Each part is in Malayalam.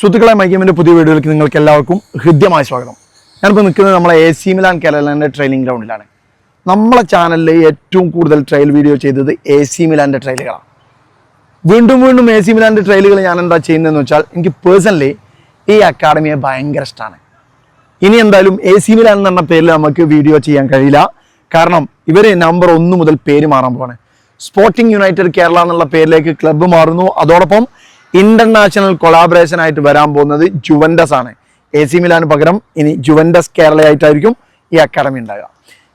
സുഹൃത്തുക്കളെ മൈക്കമ്മിന്റെ പുതിയ വീഡിയോയിലേക്ക് നിങ്ങൾക്ക് എല്ലാവർക്കും ഹൃദ്യമായ സ്വാഗതം. ഞാനിപ്പോൾ നിൽക്കുന്നത് നമ്മളെ എ സി മിലാൻ കേരളന്റെ ട്രെയിനിങ് ഗ്രൗണ്ടിലാണ് നമ്മളെ ചാനലിൽ ഏറ്റവും കൂടുതൽ ട്രയൽ വീഡിയോ ചെയ്തത് എ സി മിലാന്റെ ട്രയലുകളാണ് വീണ്ടും വീണ്ടും എ സി മിലാന്റെ ട്രയലുകൾ ഞാൻ എന്താ ചെയ്യുന്നതെന്ന് വെച്ചാൽ എനിക്ക് പേഴ്സണലി ഈ അക്കാഡമിയെ ഭയങ്കര ഇഷ്ടമാണ് ഇനി എന്തായാലും എ സി മിലാൻ എന്ന പേരിൽ നമുക്ക് വീഡിയോ ചെയ്യാൻ കഴിയില്ല. കാരണം ഇവർ നമ്പർ ഒന്ന് മുതൽ പേര് മാറാൻ പോവാണ്. സ്പോർട്ടിംഗ് യുണൈറ്റഡ് കേരള എന്നുള്ള പേരിലേക്ക് ക്ലബ്ബ് മാറുന്നു. അതോടൊപ്പം ഇന്റർനാഷണൽ കൊളാബറേഷൻ ആയിട്ട് വരാൻ പോകുന്നത് ജുവൻഡസ് ആണ്. എ സി മിലാന് പകരം ഇനി ജുവൻഡസ് കേരളയായിട്ടായിരിക്കും ഈ അക്കാഡമി ഉണ്ടാകുക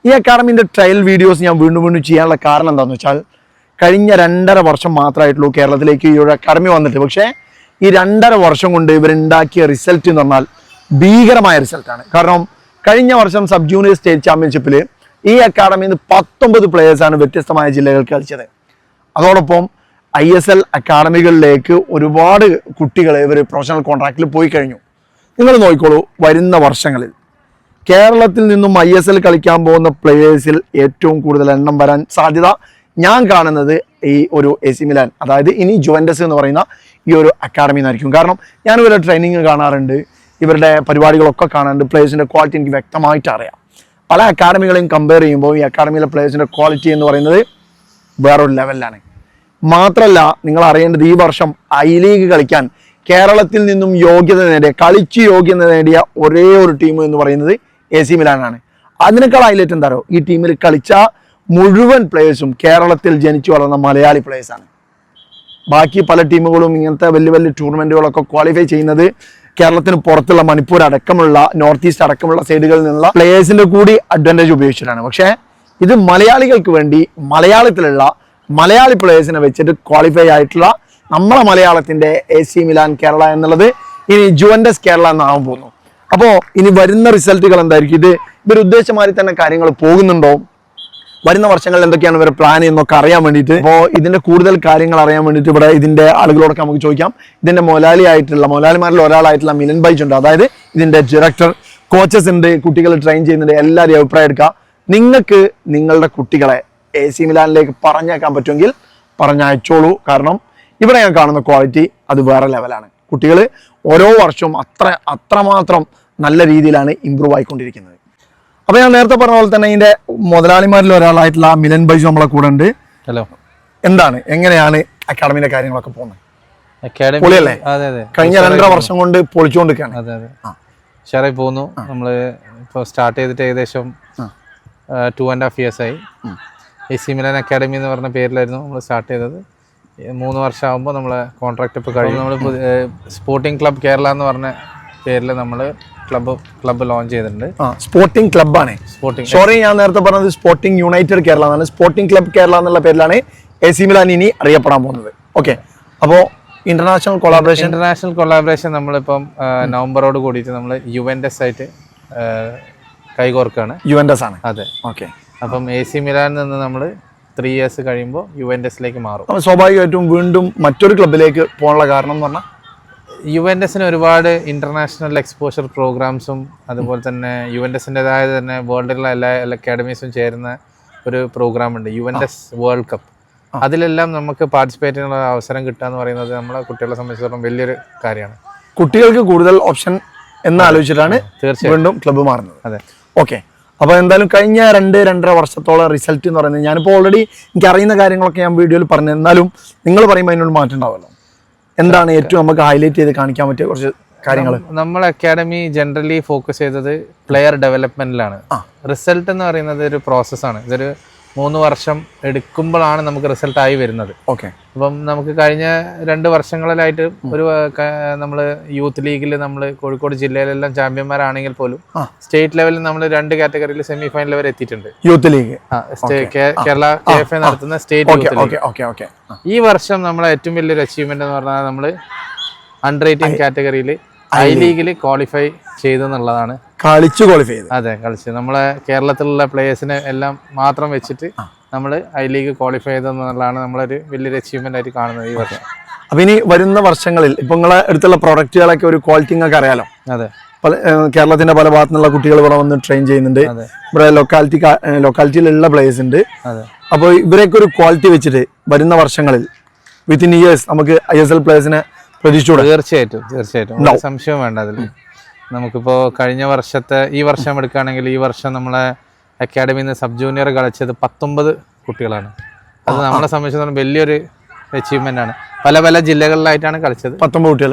ഈ അക്കാഡമിന്റെ ട്രയൽ വീഡിയോസ് ഞാൻ വീണ്ടും വീണ്ടും ചെയ്യാനുള്ള കാരണം എന്താണെന്ന് വെച്ചാൽ കഴിഞ്ഞ രണ്ടര വർഷം മാത്രമായിട്ടുള്ളൂ കേരളത്തിലേക്ക് ഈ ഒരു അക്കാഡമി വന്നിട്ട്. പക്ഷേ ഈ രണ്ടര വർഷം കൊണ്ട് ഇവരുണ്ടാക്കിയ റിസൾട്ട് എന്ന് പറഞ്ഞാൽ ഭീകരമായ റിസൾട്ടാണ് കാരണം കഴിഞ്ഞ വർഷം സബ് ജൂനിയർ സ്റ്റേറ്റ് ചാമ്പ്യൻഷിപ്പിൽ ഈ അക്കാഡമിയിൽ നിന്ന് പത്തൊമ്പത് പ്ലേയേഴ്സാണ് വ്യത്യസ്തമായ ജില്ലകൾ കളിച്ചത്. അതോടൊപ്പം ഐ എസ് എൽ അക്കാഡമികളിലേക്ക് ഒരുപാട് കുട്ടികൾ ഇവർ പ്രൊഫഷണൽ കോൺട്രാക്റ്റിൽ പോയി കഴിഞ്ഞു. നിങ്ങൾ നോക്കിക്കോളൂ വരുന്ന വർഷങ്ങളിൽ. കേരളത്തിൽ നിന്നും ഐ എസ് എൽ കളിക്കാൻ പോകുന്ന പ്ലേയേഴ്സിൽ ഏറ്റവും കൂടുതൽ എണ്ണം വരാൻ സാധ്യത ഞാൻ കാണുന്നത് ഈ ഒരു എ സി മിലാൻ അതായത് ഇനി ജുവൻഡസ് എന്ന് പറയുന്ന ഈ ഒരു അക്കാഡമി എന്നായിരിക്കും കാരണം ഞാൻ ഇവരുടെ ട്രെയിനിങ് കാണാറുണ്ട് ഇവരുടെ പരിപാടികളൊക്കെ കാണാറുണ്ട് പ്ലേയേഴ്സിന്റെ ക്വാളിറ്റി എനിക്ക് വ്യക്തമായിട്ട് അറിയാം. പല അക്കാഡമികളെയും കമ്പയർ ചെയ്യുമ്പോൾ ഈ അക്കാഡമിയിലെ പ്ലേയേഴ്സിന്റെ ക്വാളിറ്റി എന്ന് പറയുന്നത് വേറൊരു ലെവലിലാണ് മാത്രമല്ല നിങ്ങൾ അറിയേണ്ടത് ഈ വർഷം ഐ ലീഗ് കളിക്കാൻ കേരളത്തിൽ നിന്നും യോഗ്യത നേടിയ കളിച്ച് യോഗ്യത നേടിയ ഒരേ ഒരു ടീം എന്ന് പറയുന്നത് എ സി മിലാനാണ് അതിനേക്കാൾ ഹൈലൈറ്റ് എന്താ പറയുക ഈ ടീമിൽ കളിച്ച മുഴുവൻ പ്ലേയേഴ്സും കേരളത്തിൽ ജനിച്ചു വളർന്ന മലയാളി പ്ലേയേഴ്സാണ് ബാക്കി പല ടീമുകളും ഇങ്ങനത്തെ വലിയ വലിയ ടൂർണമെന്റുകളൊക്കെ ക്വാളിഫൈ ചെയ്യുന്നത് കേരളത്തിന് പുറത്തുള്ള മണിപ്പൂർ അടക്കമുള്ള നോർത്ത് ഈസ്റ്റ് അടക്കമുള്ള സൈഡുകളിൽ നിന്നുള്ള പ്ലേയേഴ്സിന്റെ കൂടി അഡ്വാന്റേജ് ഉപയോഗിച്ചിട്ടാണ്. പക്ഷേ ഇത് മലയാളികൾക്ക് വേണ്ടി മലയാളത്തിലുള്ള മലയാളി പ്ലേയേഴ്സിനെ വെച്ചിട്ട് ക്വാളിഫൈ ആയിട്ടുള്ള നമ്മളെ മലയാളത്തിന്റെ എ സി മിലാൻ കേരള എന്നുള്ളത് ഇനി ജുവൻഡസ് കേരള എന്നാവാൻ പോകുന്നു. അപ്പോ ഇനി വരുന്ന റിസൾട്ടുകൾ എന്തായിരിക്കും? ഇത് ഇവർ ഉദ്ദേശമാതിരി തന്നെ കാര്യങ്ങൾ പോകുന്നുണ്ടോ? വരുന്ന വർഷങ്ങളിൽ എന്തൊക്കെയാണ് ഇവരുടെ പ്ലാൻ എന്നൊക്കെ അറിയാൻ വേണ്ടിയിട്ട്. അപ്പോൾ ഇതിന്റെ കൂടുതൽ കാര്യങ്ങൾ അറിയാൻ വേണ്ടിയിട്ട് ഇവിടെ ഇതിന്റെ ആളുകളോടൊക്കെ നമുക്ക് ചോദിക്കാം. ഇതിന്റെ മൊലാലി ആയിട്ടുള്ള മൊലാലിമാരിൽ ഒരാളായിട്ടുള്ള മിലൻ ബൈജ് ഉണ്ട്. അതായത് ഇതിന്റെ ഡയറക്ടർ കോച്ചസ് ഉണ്ട് കുട്ടികളെ ട്രെയിൻ ചെയ്യുന്നുണ്ട്. എല്ലാവരെയും അഭിപ്രായം എടുക്കുക നിങ്ങൾക്ക് നിങ്ങളുടെ കുട്ടികളെ എ സി മിലാനിലേക്ക് പറഞ്ഞേക്കാൻ പറ്റുമെങ്കിൽ പറഞ്ഞയച്ചോളൂ. കാരണം ഇവിടെ ഞാൻ കാണുന്ന ക്വാളിറ്റി അത് വേറെ ലെവലാണ് കുട്ടികൾ ഓരോ വർഷവും അത്ര അത്രമാത്രം നല്ല രീതിയിലാണ് ഇമ്പ്രൂവ് ആയിക്കൊണ്ടിരിക്കുന്നത്. അപ്പോൾ ഞാൻ നേരത്തെ പറഞ്ഞ പോലെ തന്നെ ഇതിന്റെ മുതലാളിമാരിൽ ഒരാളായിട്ടുള്ള മിലൻ ബൈജു നമ്മളെ കൂടെ ഉണ്ട്. ഹലോ എന്താണ്? എങ്ങനെയാണ് അക്കാഡമിയിലെ കാര്യങ്ങളൊക്കെ പോകുന്നത്? അക്കാഡമി പൊളിയല്ലേ? കഴിഞ്ഞ രണ്ടര വർഷം കൊണ്ട് പൊളിച്ചുകൊണ്ടിരിക്കുകയാണ്. അതെ അതെ. ഉഷാറായി പോകുന്നു. നമ്മൾ ഇപ്പോൾ സ്റ്റാർട്ട് ചെയ്തിട്ട് ഏകദേശം ടു ആൻഡ് ഹാഫ് ഇയേഴ്സ് ആയി. എ സി മിലാൻ അക്കാഡമി എന്ന് പറഞ്ഞ പേരിലായിരുന്നു നമ്മൾ സ്റ്റാർട്ട് ചെയ്തത്. മൂന്ന് വർഷമാകുമ്പോൾ നമ്മൾ നമ്മളെ കോൺട്രാക്ട് ഇപ്പോൾ കഴിഞ്ഞു നമ്മൾ സ്പോർട്ടിംഗ് ക്ലബ് കേരള എന്ന് പറഞ്ഞ പേരിൽ നമ്മൾ ക്ലബ്ബ് ക്ലബ് ലോഞ്ച് ചെയ്തിട്ടുണ്ട്. സ്പോർട്ടിംഗ് ക്ലബ്ബാണ് സ്പോർട്ടിംഗ് സോറി ഞാൻ നേരത്തെ പറഞ്ഞത് സ്പോർട്ടിംഗ് യുണൈറ്റഡ് കേരള എന്നാണ്. സ്പോർട്ടിംഗ് ക്ലബ് കേരള എന്നുള്ള പേരിലാണ് എ സി മിലാൻ ഇനി അറിയപ്പെടാൻ പോകുന്നത്. ഓക്കെ അപ്പോൾ ഇന്റർനാഷണൽ കൊളാബറേഷൻ ഇന്റർനാഷണൽ കൊളാബറേഷൻ നമ്മളിപ്പം നവംബറോട് കൂടിയിട്ട് നമ്മൾ യുവൻഡസ് ആയിട്ട് കൈകോർക്കാണ്. യുവൻഡസ് ആണ്. അതെ. ഓക്കെ അപ്പം എ സി മിലാനിൽ നിന്ന് നമ്മൾ ത്രീ ഇയേഴ്സ് കഴിയുമ്പോൾ യുവൻഡസിലേക്ക് മാറും. അപ്പോൾ സ്വാഭാവികമായിട്ടും വീണ്ടും മറ്റൊരു ക്ലബിലേക്ക് പോകാനുള്ള കാരണം എന്ന് പറഞ്ഞാൽ? യുവൻഡസിന് ഒരുപാട് ഇന്റർനാഷണൽ എക്സ്പോഷർ പ്രോഗ്രാംസും അതുപോലെ തന്നെ യുവൻഡസിന്റെതായ തന്നെ വേൾഡിലുള്ള എല്ലാ അക്കാഡമീസും ചേരുന്ന ഒരു പ്രോഗ്രാം ഉണ്ട് യുവൻഡസ് വേൾഡ് കപ്പ് അതിലെല്ലാം നമുക്ക് പാർട്ടിസിപ്പേറ്റ് ചെയ്യാനുള്ള അവസരം കിട്ടുക എന്ന് പറയുന്നത് നമ്മളെ കുട്ടികളെ സംബന്ധിച്ചിടത്തോളം വലിയൊരു കാര്യമാണ്. കുട്ടികൾക്ക് കൂടുതൽ ഓപ്ഷൻ എന്ന് ആലോചിച്ചിട്ടാണ് തീർച്ചയായും വീണ്ടും ക്ലബ്ബ് മാറുന്നത്. അതെ. ഓക്കെ അപ്പോൾ എന്തായാലും കഴിഞ്ഞ രണ്ട് രണ്ടര വർഷത്തോളം റിസൾട്ട് എന്ന് പറയുന്നത് ഞാനിപ്പോൾ ഓൾറെഡി എനിക്ക് അറിയുന്ന കാര്യങ്ങളൊക്കെ ഞാൻ വീഡിയോയിൽ പറഞ്ഞു എന്നാലും നിങ്ങൾ പറയുമ്പോൾ അതിനോട് മാറ്റം ഉണ്ടാവുമല്ലോ. എന്താണ് ഏറ്റവും നമുക്ക് ഹൈലൈറ്റ് ചെയ്ത് കാണിക്കാൻ പറ്റിയ കുറച്ച് കാര്യങ്ങൾ നമ്മൾ അക്കാഡമി ജനറലി ഫോക്കസ് ചെയ്തത് പ്ലെയർ ഡെവലപ്മെന്റിലാണ് റിസൾട്ട് എന്ന് പറയുന്നത് ഒരു പ്രോസസ്സാണ് ഇതൊരു മൂന്ന് വർഷം എടുക്കുമ്പോഴാണ് നമുക്ക് റിസൾട്ട് ആയി വരുന്നത്. ഓക്കെ അപ്പം നമുക്ക് കഴിഞ്ഞ രണ്ട് വർഷങ്ങളിലായിട്ട് ഒരു നമ്മൾ യൂത്ത് ലീഗിൽ നമ്മൾ കോഴിക്കോട് ജില്ലയിലെല്ലാം ചാമ്പ്യന്മാരാണെങ്കിൽ പോലും. സ്റ്റേറ്റ് ലെവലിൽ നമ്മൾ രണ്ട് കാറ്റഗറിയിൽ സെമി ഫൈനൽ വരെ എത്തിയിട്ടുണ്ട്. Youth league Kerala K F A നടത്തുന്ന സ്റ്റേറ്റ് യൂത്ത് ലീഗ് ഈ വർഷം നമ്മളെ ഏറ്റവും വലിയൊരു അച്ചീവ്മെന്റ് എന്ന് പറഞ്ഞാൽ നമ്മൾ അണ്ടർ എയ്റ്റീൻ കാറ്റഗറിയിൽ ഐ ലീഗിൽ ക്വാളിഫൈ ചെയ്തെന്നുള്ളതാണ്. കളിച്ച് ക്വാളിഫൈ ചെയ്ത് അതെ കളിച്ച്. നമ്മളെ കേരളത്തിലുള്ള പ്ലേയേഴ്സിനെ എല്ലാം മാത്രം വെച്ചിട്ട് നമ്മൾ ഐ ലീഗ് ക്വാളിഫൈ ചെയ്തെന്നുള്ളതാണ് നമ്മളൊരു വലിയൊരു അച്ചീവ്മെന്റ് ആയിട്ട് കാണുന്നത് ഈ വർഷം. അപ്പൊ ഇനി വരുന്ന വർഷങ്ങളിൽ ഇപ്പൊ നിങ്ങളെ അടുത്തുള്ള പ്രൊഡക്റ്റുകളൊക്കെ ഒരു ക്വാളിറ്റി നിങ്ങൾക്ക് അറിയാലോ? അതെ. പല കേരളത്തിന്റെ പല ഭാഗത്തു നിന്നുള്ള കുട്ടികൾ ഇവിടെ വന്ന് ട്രെയിൻ ചെയ്യുന്നുണ്ട്. ഇവിടെ ലൊക്കാലിറ്റി ലൊക്കാലിറ്റിയിലുള്ള പ്ലേയേഴ്സ് ഉണ്ട്. അപ്പോൾ ഇവരെയൊക്കെ ഒരു ക്വാളിറ്റി വെച്ചിട്ട് വരുന്ന വർഷങ്ങളിൽ വിത്തിൻ ഇയേഴ്സ് നമുക്ക് ഐ എസ് എൽ പ്ലേയേഴ്സിനെ പ്രതീക്ഷിച്ചൂടെ? തീർച്ചയായിട്ടും തീർച്ചയായിട്ടും. സംശയം വേണ്ട അതിൽ. നമുക്കിപ്പോ കഴിഞ്ഞ വർഷത്തെ ഈ വർഷം എടുക്കുകയാണെങ്കിൽ ഈ വർഷം നമ്മളെ അക്കാഡമിയിൽ നിന്ന് സബ് ജൂനിയർ കളിച്ചത് പത്തൊമ്പത് കുട്ടികളാണ്. അത് നമ്മളെ സംബന്ധിച്ചിടത്തോളം വലിയൊരു അച്ചീവ്മെന്റ് ആണ്. പല പല ജില്ലകളിലായിട്ടാണ് കളിച്ചത്. പത്തൊമ്പത്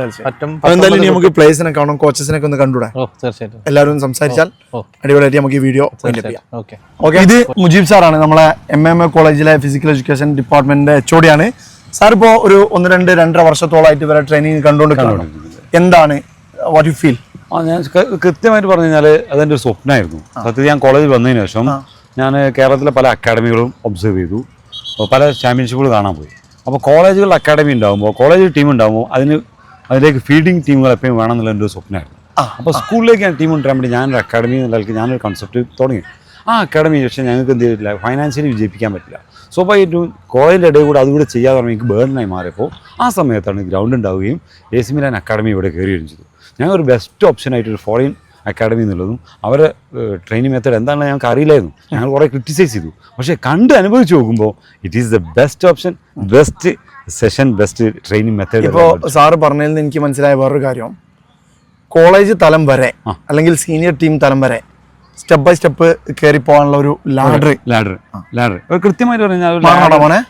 എന്തായാലും നമുക്ക് പ്ലേസിനെ കാണും കോച്ചസിനൊക്കെ ഒന്ന് കണ്ടുകൂടെ? ഓ തീർച്ചയായിട്ടും. എല്ലാവരും സംസാരിച്ചാൽ അടിപൊളിയായിട്ട് നമുക്ക് ഈ വീഡിയോ ചെയ്യാം. ഓക്കെ. ഓക്കെ ഇത് മുജീബ് സാറാണ് നമ്മളെ എം എം എ കോളേജിലെ ഫിസിക്കൽ എഡ്യൂക്കേഷൻ ഡിപ്പാർട്ട്മെന്റിന്റെ എച്ച് ഒടിയാണ് സാർ ഇപ്പോൾ ഒരു ഒന്ന് രണ്ട് രണ്ടര വർഷത്തോളമായിട്ട് ഇവരെ ട്രെയിനിങ് കണ്ടുകൊണ്ട് എന്താണ് വാട്ട് യു ഫീൽ ആ ഞാൻ കൃത്യമായിട്ട് പറഞ്ഞു കഴിഞ്ഞാൽ അതെന്റെ ഒരു സ്വപ്നമായിരുന്നു സത്യത്തിൽ ഞാൻ കോളേജിൽ വന്നതിന് ശേഷം ഞാൻ കേരളത്തിലെ പല അക്കാഡമികളും ഒബ്സർവ് ചെയ്തു. പല ചാമ്പ്യൻഷിപ്പുകൾ കാണാൻ പോയി. അപ്പോൾ കോളേജുകളിൽ അക്കാഡമി ഉണ്ടാകുമ്പോൾ കോളേജിൽ ടീം ഉണ്ടാകുമ്പോൾ അതിന് അതിലേക്ക് ഫീൽഡിംഗ് ടീമുകൾ എപ്പോഴും വേണം എന്നുള്ള എന്റെ ഒരു സ്വപ്നമായിരുന്നു അപ്പോൾ സ്കൂളിലേക്ക് ഞാൻ ടീം കൊണ്ടുവരാൻ വേണ്ടി ഞാനൊരു അക്കാഡമി എന്നുള്ള ഞാനൊരു കൺസെപ്റ്റ് തുടങ്ങി. ആ അക്കാഡമി പക്ഷേ ഞങ്ങൾക്ക് എന്ത് ചെയ്തിട്ടില്ല ഫൈനാൻഷ്യലി വിജയിപ്പിക്കാൻ പറ്റില്ല. സ്വാഭാവികമായിട്ടും കോളേജിന്റെ ഇടയിൽ കൂടെ അതുകൂടെ ചെയ്യാതെ പറഞ്ഞാൽ എനിക്ക് ബേണിനായി മാറിയപ്പോൾ ആ സമയത്താണ് ഗ്രൗണ്ട് ഉണ്ടാവുകയും എ സി മിലാൻ അക്കാഡമി ഇവിടെ കയറുകയും ചെയ്തു. ഞങ്ങൾ ഒരു ബെസ്റ്റ് ഓപ്ഷനായിട്ട് ഒരു ഫോറിൻ അക്കാഡമി എന്നുള്ളതും അവരെ ട്രെയിനിങ് മെത്തേഡ് എന്താണെന്ന് ഞങ്ങൾക്ക് അറിയില്ലായിരുന്നു. ഞങ്ങൾ കുറേ ക്രിറ്റിസൈസ് ചെയ്തു. പക്ഷേ കണ്ട് അനുഭവിച്ച് നോക്കുമ്പോൾ it is the best option best session best training method ഇപ്പോൾ സാറ് പറഞ്ഞതിൽ നിന്ന് എനിക്ക് മനസ്സിലായ വേറൊരു കാര്യം. കോളേജ് തലം വരെ അല്ലെങ്കിൽ സീനിയർ ടീം തലം വരെ സ്റ്റെപ്പ് ബൈ സ്റ്റെപ്പ് കയറി പോകാനുള്ള ഒരു ലാഡർ. ലാഡർ ലാഡർ കൃത്യമായിട്ട് പറഞ്ഞാൽ മോനെ?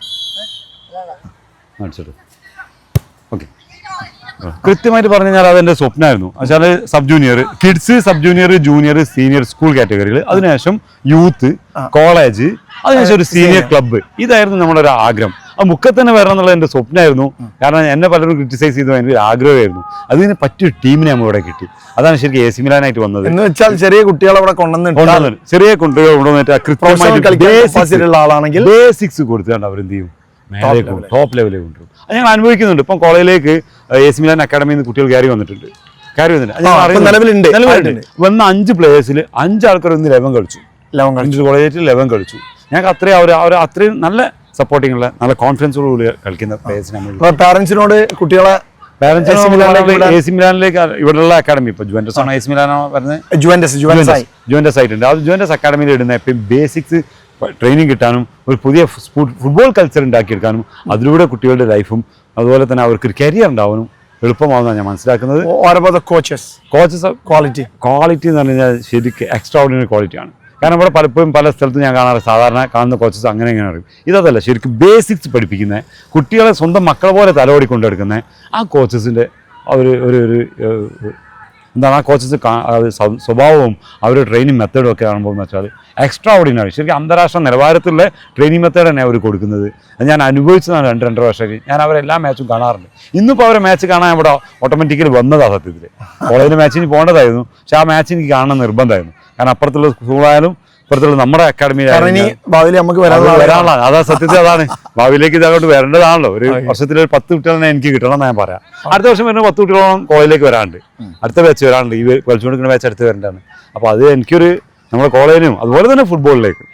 ഓക്കെ. കൃത്യമായിട്ട് പറഞ്ഞു കഴിഞ്ഞാൽ അതെന്റെ സ്വപ്നമായിരുന്നു. വെച്ചാൽ sub junior kids sub junior junior senior school കാറ്റഗറികൾ അതിനുശേഷം യൂത്ത് കോളേജ് അതിനുശേഷം ഒരു സീനിയർ. ക്ലബ്ബ്. ഇതായിരുന്നു നമ്മുടെ ഒരു ആഗ്രഹം. ആ മുക്കത്ത് തന്നെ വരണം എന്നുള്ള എന്റെ സ്വപ്നമായിരുന്നു കാരണം എന്നെ പലരും ക്രിറ്റിസൈസ് ചെയ്തു എന്റെ ഒരു ആഗ്രഹമായിരുന്നു. അതിന് പറ്റിയൊരു ടീമിനെ നമ്മൾ ഇവിടെ കിട്ടി. അതാണ് ശരിക്കും എ സി മിലാനായിട്ട് വന്നത്. എന്ന് വെച്ചാൽ ചെറിയ കുട്ടികളെ അവിടെ കൊണ്ടുവന്നിട്ട്. ചെറിയ കുട്ടികൾ കൊണ്ടുവന്നിട്ട് ആളാണെങ്കിൽ ബേസിക്സ് കൊടുത്തുകൊണ്ട് അവർ എന്ത് ചെയ്യും ടോപ്പ് ലെവലിൽ കൊണ്ടുവരും. അത് ഞങ്ങൾ അനുഭവിക്കുന്നുണ്ട്. ഇപ്പം കോളേജിലേക്ക് എ സി മിലാൻ അക്കാഡമിയിൽ നിന്ന് കുട്ടികൾ കയറി വന്നിട്ടുണ്ട്. കയറി വന്നിട്ടുണ്ട്. വന്ന അഞ്ച് പ്ലേയേഴ്സിൽ അഞ്ച് ആൾക്കാർ ഒന്ന് ലെവൻ കളിച്ചു. ലെവൻ കളിച്ചു. കോളേജിൽ ലെവൻ കളിച്ചു. ഞങ്ങൾക്ക് അത്രയും അവർ അവർ അത്രയും നല്ല സപ്പോർട്ടിംഗ് ഉള്ള നല്ല കോൺഫിഡൻസോടുകൂടി കളിക്കുന്ന പ്ലേയേഴ്സിനെ നമ്മൾ അപ്പൊ കുട്ടികളെ മിലാനിലേക്ക് ഇവിടെയുള്ള അക്കാഡമി ഇപ്പൊ ജുവൻഡസ് ആണോ എസ് മിലാനോ പറഞ്ഞത് ജുവൻഡസ് ജുവൻഡസ് ആയി ജോയിന്റെ സൈറ്റ് ഉണ്ട് അത് ജുവൻഡസ് അക്കാഡമിയിൽ ഇടുന്ന ഇപ്പം ബേസിക്സ് ട്രെയിനിങ് കിട്ടാനും ഒരു പുതിയ ഫുട്ബോൾ കൾച്ചർ ഉണ്ടാക്കിയെടുക്കാനും അതിലൂടെ കുട്ടികളുടെ ലൈഫും അതുപോലെ തന്നെ അവർക്ക് ഒരു കരിയർ ഉണ്ടാവാനും എളുപ്പമാവുന്നതാണ് ഞാൻ മനസ്സിലാക്കുന്നത്. കോച്ചസ് കോച്ചസ് ക്വാളിറ്റി ക്വാളിറ്റി എന്ന് പറഞ്ഞാൽ ശരിക്കും എക്സ്ട്രാ ഓർഡിനറി ക്വാളിറ്റിയാണ് കാരണം ഇവിടെ പലപ്പോഴും പല സ്ഥലത്തും ഞാൻ കാണാറ്. സാധാരണ കാണുന്ന കോച്ചസ് അങ്ങനെ ഇങ്ങനെ അറിയും. ഇതല്ല ശരിക്കും ബേസിക്സ് പഠിപ്പിക്കുന്ന. കുട്ടികളെ സ്വന്തം മക്കളെ പോലെ തലോടി കൊണ്ടെടുക്കുന്ന. ആ കോച്ചസിന്റെ ഒരു ഒരു ഒരു എന്താണ്? ആ കോച്ചസ് സ്വഭാവവും അവരുടെ ട്രെയിനിങ് മെത്തേഡും ഒക്കെ കാണുമ്പോൾ എന്ന് വെച്ചാൽ എക്സ്ട്രാ ഓർഡിനറി ശരിക്കും അന്താരാഷ്ട്ര നിലവാരത്തിലുള്ള ട്രെയിനിങ് മെത്തേഡ് തന്നെ അവർ കൊടുക്കുന്നത്. ഞാൻ അനുഭവിച്ചതാണ് രണ്ട് രണ്ടര വർഷമൊക്കെ. ഞാൻ അവരെല്ലാ മാച്ചും കാണാറുണ്ട്. ഇന്നിപ്പോൾ അവരെ മാച്ച് കാണാൻ ഇവിടെ ഓട്ടോമാറ്റിക്കലി വന്നതാണ് സത്യത്തിൽ കോളേജിലെ മാച്ചിന് പോകേണ്ടതായിരുന്നു. പക്ഷേ ആ മാച്ച് എനിക്ക് കാണാൻ നിർബന്ധമായിരുന്നു. കാരണം അപ്പുറത്തുള്ള സ്കൂളായാലും ഇപ്പുറത്തുള്ള നമ്മുടെ അക്കാഡമി കാരണം ഭാവിയിൽ നമുക്ക് വരാനുള്ള അതാ സത്യത്തിൽ അതാണ്. ഭാവിയിലേക്ക് ഇത് അങ്ങോട്ട് വരേണ്ടതാണല്ലോ. ഒരു വർഷത്തിൽ ഒരു പത്ത് കുട്ടികളെ എനിക്ക് കിട്ടണം എന്ന് ഞാൻ പറയാം. അടുത്ത വർഷം വരുന്ന പത്ത് കുട്ടികളോളം കോളേജിലേക്ക് വരാണ്ട് അടുത്ത ബാച്ച് വരാണ്ട് ഈ കളിച്ചുകൊണ്ടിരിക്കുന്ന ബാച്ച് അടുത്ത് വരേണ്ടതാണ്. അപ്പോൾ അത് എനിക്കൊരു നമ്മുടെ കോളേജിനും അതുപോലെ തന്നെ ഫുട്ബോളിലേക്കും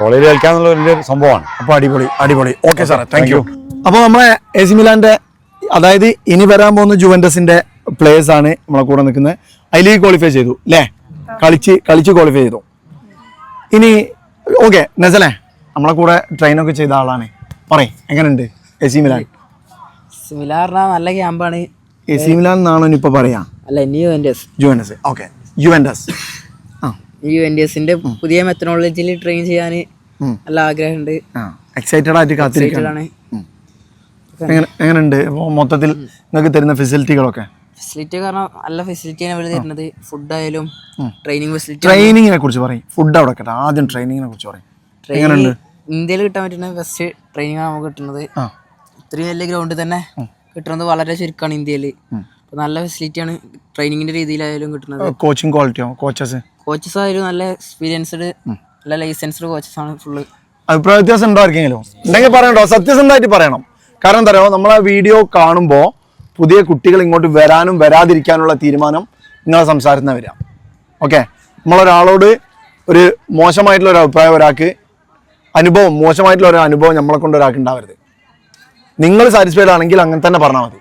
കോളേജിൽ കളിക്കാന്നുള്ള വലിയൊരു സംഭവമാണ്. അപ്പോൾ അടിപൊളി അടിപൊളി. ഓക്കെ സാറേ താങ്ക് യു അപ്പൊ നമ്മളെ എ സി മിലാന്റെ അതായത് ഇനി വരാൻ പോകുന്ന ജുവൻഡസിന്റെ പ്ലേയേഴ്സാണ് ആണ് നമ്മളെ കൂടെ നിൽക്കുന്നത്. അതിലേക്ക് ക്വാളിഫൈ ചെയ്തു അല്ലേ കളിച്ച് കളിച്ച് ക്വാളിഫൈ ചെയ്തു. ഇനി ഓക്കെ നസലേ നമ്മളെ കൂടെ ട്രെയിൻ ഒക്കെ ചെയ്ത ആളാണ്. പറയും എങ്ങനെയുണ്ട്? എ സി മിലാൻ സിമിലാറിന നല്ല ക്യാമ്പാണ് എ സി മിലാൻ എന്നാണോ ഇപ്പൊ പറയാ? അല്ല ന്യൂ ഓക്കെ ആ. പുതിയ മെത്തനോളജിയിൽ ട്രെയിൻ ചെയ്യാൻ ഉം. നല്ല ആഗ്രഹമുണ്ട്. എക്സൈറ്റഡ് ആയിട്ട് കാത്തിരിക്കുകയാണ് എങ്ങനെ എങ്ങനെയുണ്ട്? മൊത്തത്തിൽ നിങ്ങൾക്ക് തരുന്ന ഫെസിലിറ്റികളൊക്കെ ഫെസിലിറ്റി കാരണം നല്ല ഫെസിലിറ്റിയാണ് അവർ തരുന്നത്. ഫുഡ് ആയാലും ട്രെയിനിങ് ഫെസിലിറ്റി ട്രെയിനിങ്ങിനെ കുറിച്ച് പറയും. ഫുഡ് അവിടെ കേട്ടോ. ആദ്യം ട്രെയിനിങ്ങിനെ കുറിച്ച് പറയും. ട്രെയിനിങ് ഇന്ത്യയിൽ കിട്ടാൻ പറ്റുന്ന ബെസ്റ്റ് ട്രെയിനിങ് ആണ് നമുക്ക് കിട്ടുന്നത്. ഇത്രയും വലിയ ഗ്രൗണ്ടിൽ തന്നെ കിട്ടുന്നത് വളരെ ചുരുക്കമാണ് ഇന്ത്യയിൽ നല്ല ഫെസിലിറ്റിയാണ് ട്രെയിനിങ്ങിന്റെ രീതിയിലായാലും കിട്ടുന്നത്. കോച്ചിങ് ക്വാളിറ്റിയോ കോച്ചസ് കോച്ചസ് ആയാലും നല്ല എക്സ്പീരിയൻസ്ഡ് നല്ല ലൈസൻസ്ഡ് കോച്ചസ് ആണ് ഫുള്ള് അഭിപ്രായ വ്യത്യാസം ഉണ്ടോ ആർക്കെങ്കിലും ഉണ്ടെങ്കിൽ പറയണ്ടോ സത്യസന്ധമായിട്ട് പറയണം. കാരണം എന്താ പറയുക നമ്മളെ വീഡിയോ കാണുമ്പോൾ പുതിയ കുട്ടികൾ ഇങ്ങോട്ട് വരാനും വരാതിരിക്കാനുള്ള തീരുമാനം നിങ്ങളെ സംസാരത്തിൽ നിന്ന് വരാം ഓക്കെ നമ്മളൊരാളോട് ഒരു മോശമായിട്ടുള്ള ഒരു അഭിപ്രായം ഒരാൾക്ക് അനുഭവം മോശമായിട്ടുള്ള ഒരു അനുഭവം നമ്മളെ കൊണ്ട് ഒരാൾക്ക് ഉണ്ടാവരുത്. നിങ്ങൾ സാറ്റിസ്ഫൈഡ് ആണെങ്കിൽ അങ്ങനെ തന്നെ പറഞ്ഞാൽ മതി.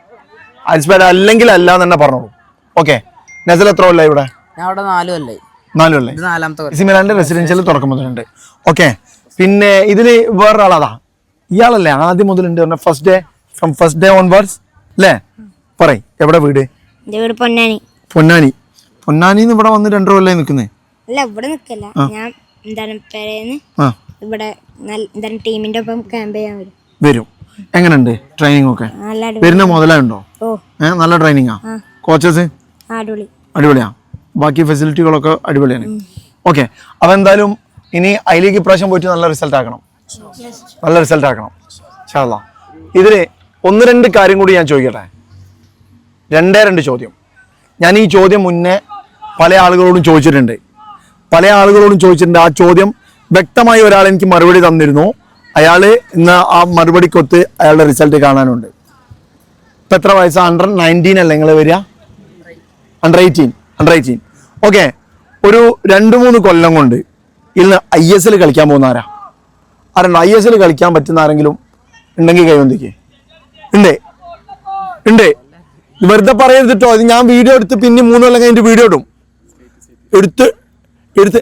സാറ്റിസ്ഫൈഡ് അല്ലെങ്കിൽ അല്ല എന്ന് തന്നെ പറഞ്ഞോളൂ. ഓക്കെ നസൽ എത്ര കൊല്ലം ഇവിടെ? അവിടെ നാലും നാലും നാലാമത്തെ റെസിഡൻഷ്യൽ തുടക്കം മുതലുണ്ട് ഓക്കെ പിന്നെ ഇതിൽ വേറൊരാളതാ. ഇയാളല്ലേ? ആദ്യം മുതലുണ്ട്. First day from first day onwards അല്ലേ പറയ് എവിടെ വീട്? എന്റെ വീട് പൊന്നാനി. പൊന്നാനി. പൊന്നാനിന്ന് ഇവിടെ വന്ന് രണ്ടര കൊല്ലായി നിൽക്കുന്നേ? അല്ല ഇവിടെ നിക്കല്ല. ഞാൻ എന്താണ് പേരേന്ന് ആ. ഇവിടെ നല്ല എന്താണ് ടീമിന്റെ ഒപ്പം ക്യാമ്പ് ചെയ്യാൻ വരും. വരും. എങ്ങനെയുണ്ട് ട്രെയിനിങ് ഒക്കെ? നല്ല അടിപൊളി. വരുന്ന മുതലായുണ്ടോ? ഓ. ഏ നല്ല ട്രെയിനിങ്ങാ കോച്ചസ് ആ, അടിപൊളി. അടിപൊളിയാ? ബാക്കി ഫെസിലിറ്റികളൊക്കെ അടിപൊളിയാണ്. ഓക്കെ അപ്പോൾ എന്തായാലും ഇനി അതിലേക്ക് ഇപ്രാവശ്യം പോയിട്ട് നല്ല റിസൾട്ട് ആക്കണം. നല്ല റിസൾട്ട് ആക്കണം. ഷാള്ള ഇതിൽ ഒന്ന് രണ്ട് കാര്യം കൂടി ഞാൻ ചോദിക്കട്ടെ? രണ്ടേ രണ്ട് ചോദ്യം. ഞാൻ ഈ ചോദ്യം മുന്നേ പല ആളുകളോടും ചോദിച്ചിട്ടുണ്ട്. പല ആളുകളോടും ചോദിച്ചിട്ടുണ്ട്. ആ ചോദ്യം വ്യക്തമായി ഒരാൾ എനിക്ക് മറുപടി തന്നിരുന്നു. അയാൾ ഇന്ന് ആ മറുപടി മറുപടിക്കൊത്ത് അയാളുടെ റിസൾട്ട് കാണാനുണ്ട്. ഇപ്പം എത്ര വയസ്സാണ് അണ്ടർ നയന്റീൻ അല്ലേ നിങ്ങൾ വരിക? Under eighteen under eighteen okay ഒരു രണ്ട് മൂന്ന് കൊല്ലം കൊണ്ട് ഇന്ന് ഐ എസ് എൽ കളിക്കാൻ പോകുന്ന ആരാ? ആരുണ്ട് ഐ എസ് എൽ കളിക്കാൻ പറ്റുന്ന ആരെങ്കിലും ഉണ്ടെങ്കിൽ കൈവന്തിക്ക് ഉണ്ട് ഉണ്ട് വെറുതെ പറയരുതിട്ടോ. അത് ഞാൻ വീഡിയോ എടുത്ത് പിന്നെ മൂന്ന് കൊല്ലം കഴിഞ്ഞിട്ട് വീഡിയോ ഇടും. എടുത്ത് എടുത്ത്.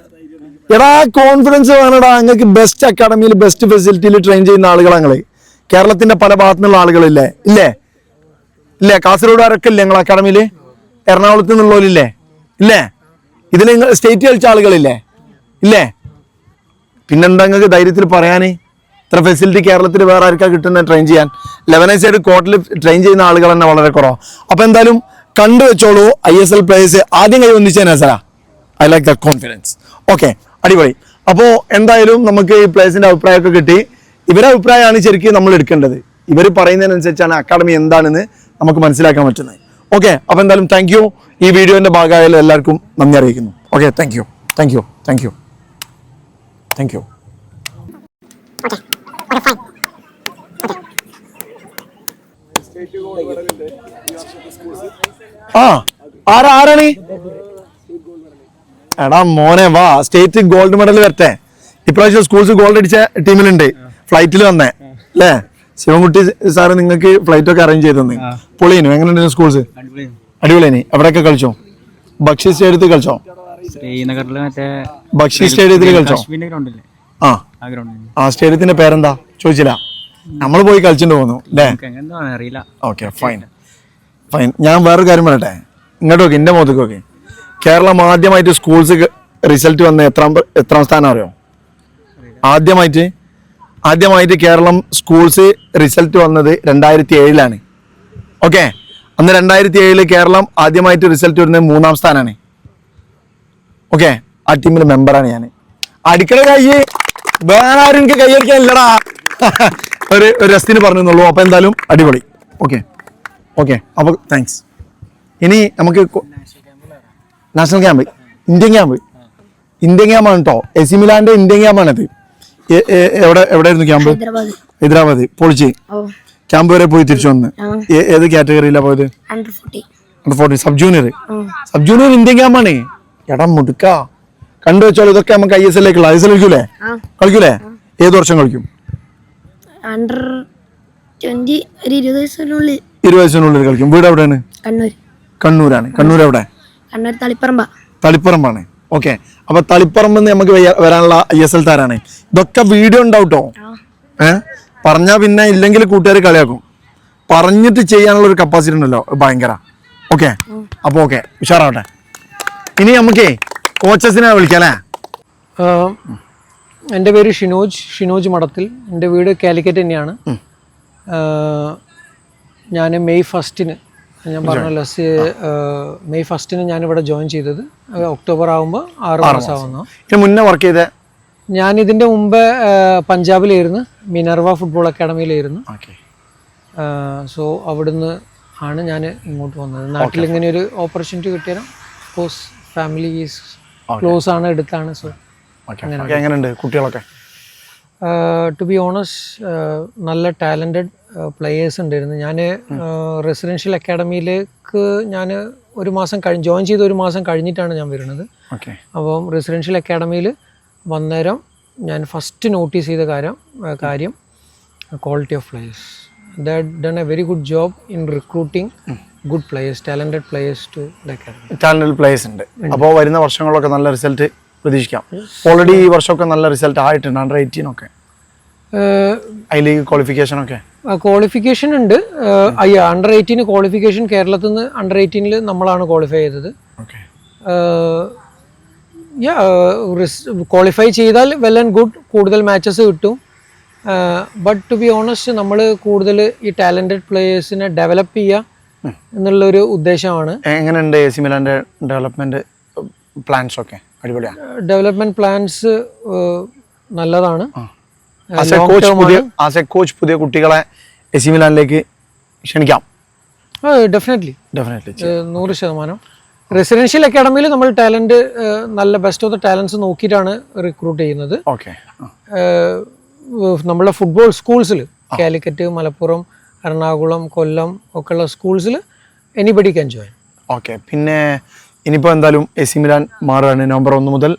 എടാ കോൺഫിഡൻസ് വേണടാ. നിങ്ങൾക്ക് ബെസ്റ്റ് അക്കാഡമിയിൽ ബെസ്റ്റ് ഫെസിലിറ്റിയിൽ ട്രെയിൻ ചെയ്യുന്ന ആളുകളാണ് കേരളത്തിന്റെ പല ഭാഗത്തുനിന്നുള്ള ആളുകളില്ലേ? ഇല്ലേ? ഇല്ലേ? കാസർഗോഡ് ആരൊക്കെ ഇല്ലേ ഞങ്ങൾ അക്കാഡമിയിൽ എറണാകുളത്ത് നിന്നുള്ളവരില്ലേ? ഇല്ലേ? ഇതിൽ സ്റ്റേറ്റ് കളിച്ച ആളുകളില്ലേ? ഇല്ലേ? പിന്നെന്താ നിങ്ങൾക്ക് ധൈര്യത്തിൽ പറയാനേ? ഇത്ര ഫെസിലിറ്റി കേരളത്തിൽ വേറെ ആർക്കാ കിട്ടുന്നത് ട്രെയിൻ ചെയ്യാൻ? ലെവനൈ സൈഡ് കോട്ടിൽ ട്രെയിൻ ചെയ്യുന്ന ആളുകൾ തന്നെ വളരെ കുറവാണ് അപ്പോൾ എന്തായാലും കണ്ടു വെച്ചോളൂ ഐ എസ് എൽ പ്ലേയേഴ്സ് ആദ്യം കൈ ഒന്നിച്ചേനാ Sarah. I like the confidence okay അടിപൊളി. അപ്പോൾ എന്തായാലും നമുക്ക് ഈ പ്ലേയേഴ്സിന്റെ അഭിപ്രായമൊക്കെ കിട്ടി. ഇവരെ അഭിപ്രായമാണ് ശരിക്കും നമ്മൾ എടുക്കേണ്ടത്. ഇവർ പറയുന്നതിനനുസരിച്ചാണ് അക്കാഡമി എന്താണെന്ന് നമുക്ക് മനസ്സിലാക്കാൻ പറ്റുന്നത്. ഓക്കെ അപ്പോൾ എന്തായാലും താങ്ക് യു ഈ വീഡിയോന്റെ ഭാഗമായാലും എല്ലാവർക്കും നന്ദി അറിയിക്കുന്നു. Okay thank you thank you thank you thank you ആ ആരാ ആരാണ്? എടാ മോനെ വാ സ്റ്റേറ്റ് ഗോൾഡ് മെഡൽ വരട്ടെ. ഇപ്രാവശ്യം സ്കൂൾസ് ഗോൾഡ് അടിച്ച ടീമിലുണ്ട്. ഫ്ലൈറ്റിൽ വന്നേ അല്ലേ? ശിവൻകുട്ടി സാറ് നിങ്ങൾക്ക് ഫ്ലൈറ്റ് ഒക്കെ അറേഞ്ച് ചെയ്തു തന്നെ. പൊളിയനു എങ്ങനെയുണ്ട് സ്കൂൾസ്? അടിപൊളിയനി. എവിടെയൊക്കെ കളിച്ചോ? ഭക്ഷ്യ സ്റ്റേഡിയത്തിൽ കളിച്ചോ? ശ്രീനഗറിൽ മറ്റേ ഭക്ഷ്യ സ്റ്റേഡിയത്തിൽ കളിച്ചോ? ആ. ആ സ്റ്റേഡിയത്തിന്റെ പേരെന്താ? ചോദിച്ചില്ല. നമ്മൾ പോയി കളിച്ചിട്ട് പോന്നു അല്ലേ? അറിയില്ല. ഓക്കെ ഫൈൻ ഫൈൻ ഞാൻ വേറൊരു കാര്യം പറയട്ടെ? ഇങ്ങോട്ട് നോക്കി എന്റെ മുഖത്തേക്ക് നോക്കി. കേരളം ആദ്യമായിട്ട് സ്കൂൾസ് റിസൾട്ട് വന്ന എത്രാം എത്ര എത്രാം സ്ഥാനം അറിയോ? ആദ്യമായിട്ട് ആദ്യമായിട്ട് കേരളം സ്കൂൾസ് റിസൾട്ട് വന്നത് രണ്ടായിരത്തി ഏഴിലാണ് ഓക്കെ അന്ന് രണ്ടായിരത്തി ഏഴിൽ കേരളം ആദ്യമായിട്ട് റിസൾട്ട് വരുന്നത് മൂന്നാം സ്ഥാനാണ്. ഓക്കെ ആ ടീമിന്റെ മെമ്പറാണ് ഞാൻ അടിക്കണ കൈ വേറെ ആരും എനിക്ക് കൈയടിക്കാനില്ലടാ. ഒരു ഒരു രസത്തിന് പറഞ്ഞെന്നുള്ളൂ അപ്പൊ എന്തായാലും അടിപൊളി. ഓക്കെ ഓക്കെ അപ്പൊ താങ്ക്സ് ഇനി നമുക്ക് national camp Indian camp Indian ക്യാമ്പാണ് കേട്ടോ എസി മിലാന്റെ ഇന്ത്യൻ ക്യാമ്പാണത് എവിടെ എവിടെയായിരുന്നു ക്യാമ്പ് ഹൈദരാബാദ്. പൊളിച്ച്. ക്യാമ്പ് വരെ പോയി തിരിച്ചു വന്ന്. ഏത് കാറ്റഗറിയിലാണ് പോയത്? Under forty sub junior sub junior Indian ക്യാമ്പാണ് എടാ മുടുക്ക. കണ്ടു വെച്ചോളൂ ഇതൊക്കെ നമുക്ക് ഐ എസ് എല്ലിലേക്കുള്ള ഐ എസ് എൽ കളിക്കൂലേ? കളിക്കൂലേ? ഏത് വർഷം കളിക്കും? അണ്ടർ ട്വന്റി ഒരു ഇരുപത് വയസ്സിനുള്ളിൽ. ഇരുപത് വയസ്സിനുള്ളിൽ കളിക്കും. വീട് എവിടെയാണ്? കണ്ണൂർ. കണ്ണൂരാണ്. കണ്ണൂർ എവിടെ? കണ്ണൂർ തളിപ്പറമ്പ. തളിപ്പറമ്പാണ്. ഓക്കെ. അപ്പൊ തളിപ്പറമ്പ് നമുക്ക് വരാനുള്ള ഐ എസ് എൽ താരാണ് ഇതൊക്കെ വീഡിയോ ഉണ്ടാവും കേട്ടോ പറഞ്ഞാ പിന്നെ ഇല്ലെങ്കിൽ കൂട്ടുകാർ കളിയാക്കും. പറഞ്ഞിട്ട് ചെയ്യാനുള്ള ഒരു കപ്പാസിറ്റി ഉണ്ടല്ലോ. ഭയങ്കര. ഓക്കെ. അപ്പൊ ഓക്കെ. ഉഷാറാവട്ടെ. ഇനി നമുക്കേ കോച്ചസിനെ വിളിക്കാം അല്ലേ എന്റെ പേര് ഷിനോജ് ഷിനോജ് മഠത്തിൽ. എന്റെ വീട് കാലിക്കറ്റ് തന്നെയാണ്. ഞാൻ മെയ് ഫസ്റ്റിന് ഞാൻ പറഞ്ഞല്ലോ മെയ് ഫസ്റ്റിന് ഞാനിവിടെ ജോയിൻ ചെയ്തത്. ഒക്ടോബർ ആകുമ്പോൾ ആറ് മാസമാവുന്നു മുന്നേ വർക്ക് ചെയ്ത? ഞാൻ ഇതിന്റെ മുമ്പ് പഞ്ചാബിലായിരുന്നു. മിനർവ ഫുട്ബോൾ അക്കാഡമിയിലായിരുന്നു. സോ അവിടുന്ന് ആണ് ഞാൻ ഇങ്ങോട്ട് വന്നത്. നാട്ടിൽ ഇങ്ങനെ ഒരു ഓപ്പർച്യൂണിറ്റി കിട്ടിയാലും കോഴ്സ് ഫാമിലി ഈസ് ക്ലോസ് ആണ് എടുത്താണ് സോ എങ്ങനെയുണ്ട് കുട്ടികളൊക്കെ? ടു ബി ഓണസ്റ്റ് നല്ല ടാലന്റഡ് പ്ലെയേഴ്സ് ഉണ്ടായിരുന്നു. ഞാൻ റെസിഡൻഷ്യൽ അക്കാഡമിയിലേക്ക് ഞാൻ ഒരു മാസം കഴിഞ്ഞ് ജോയിൻ ചെയ്ത് ഒരു മാസം കഴിഞ്ഞിട്ടാണ് ഞാൻ വരുന്നത്. അപ്പം റെസിഡൻഷ്യൽ അക്കാഡമിയിൽ വന്നേരം ഞാൻ ഫസ്റ്റ് നോട്ടീസ് ചെയ്ത കാര്യം കാര്യം quality of players that done a very good job in recruiting good players talented players too talented players ഉണ്ട്. അപ്പോൾ വരുന്ന വർഷങ്ങളൊക്കെ നല്ല റിസൾട്ട് പ്രതീക്ഷിക്കാം. ഓൾറെഡി ഈ വർഷമൊക്കെ നല്ല റിസൾട്ട് ആയിട്ടുണ്ട് അണ്ടർ എയ്റ്റീൻ ഒക്കെ. ഐ ലീഗ് ക്വാളിഫിക്കേഷൻ ഒക്കെ. ക്വാളിഫിക്കേഷൻ ഉണ്ട്. അയ്യ അണ്ടർ എയ്റ്റീന് ക്വാളിഫിക്കേഷൻ കേരളത്തിൽ നിന്ന് അണ്ടർ എയ്റ്റീനിൽ നമ്മളാണ് ക്വാളിഫൈ ചെയ്തത്. ക്വാളിഫൈ ചെയ്താൽ വെൽ ആൻഡ് ഗുഡ് കൂടുതൽ മാച്ചസ് കിട്ടും. ബട്ട് ടു ബി ഓണസ്റ്റ് നമ്മൾ കൂടുതൽ ഈ ടാലന്റഡ് പ്ലേയേഴ്സിനെ ഡെവലപ്പ് ചെയ്യുക എന്നുള്ളൊരു ഉദ്ദേശമാണ്. എങ്ങനെയുണ്ട് എ സി മിലാന്റെ ഡെവലപ്മെന്റ് പ്ലാൻസ് ഒക്കെ? അടിപൊളിയാണ് ഡെവലപ്മെന്റ് പ്ലാൻസ് നല്ലതാണ്. കോച്ച് പുതിയ കുട്ടികളെ എ സി മിലാനിലേക്ക് ക്ഷണിക്കാം. ഡെഫിനറ്റ്ലി ഡെഫിനറ്റ്ലി നൂറ് ശതമാനം. റെസിഡൻഷ്യൽ അക്കാഡമിയിൽ നമ്മൾ ടാലന്റ് നല്ല ബെസ്റ്റ് ഓഫ് ദ ടാലൻസ് നോക്കിയിട്ടാണ് റിക്രൂട്ട് ചെയ്യുന്നത്. ഓക്കെ നമ്മളെ ഫുട്ബോൾ സ്കൂൾസിൽ കാലിക്കറ്റ് മലപ്പുറം എറണാകുളം കൊല്ലം ഒക്കെയുള്ള സ്കൂൾസിൽ എനിബഡി ക്യാൻ ജോയിൻ ഓക്കെ പിന്നെ ഇനിയിപ്പോൾ എന്തായാലും എ സി മിലാൻ മാറുകയാണ്. നവംബർ ഒന്ന് മുതൽ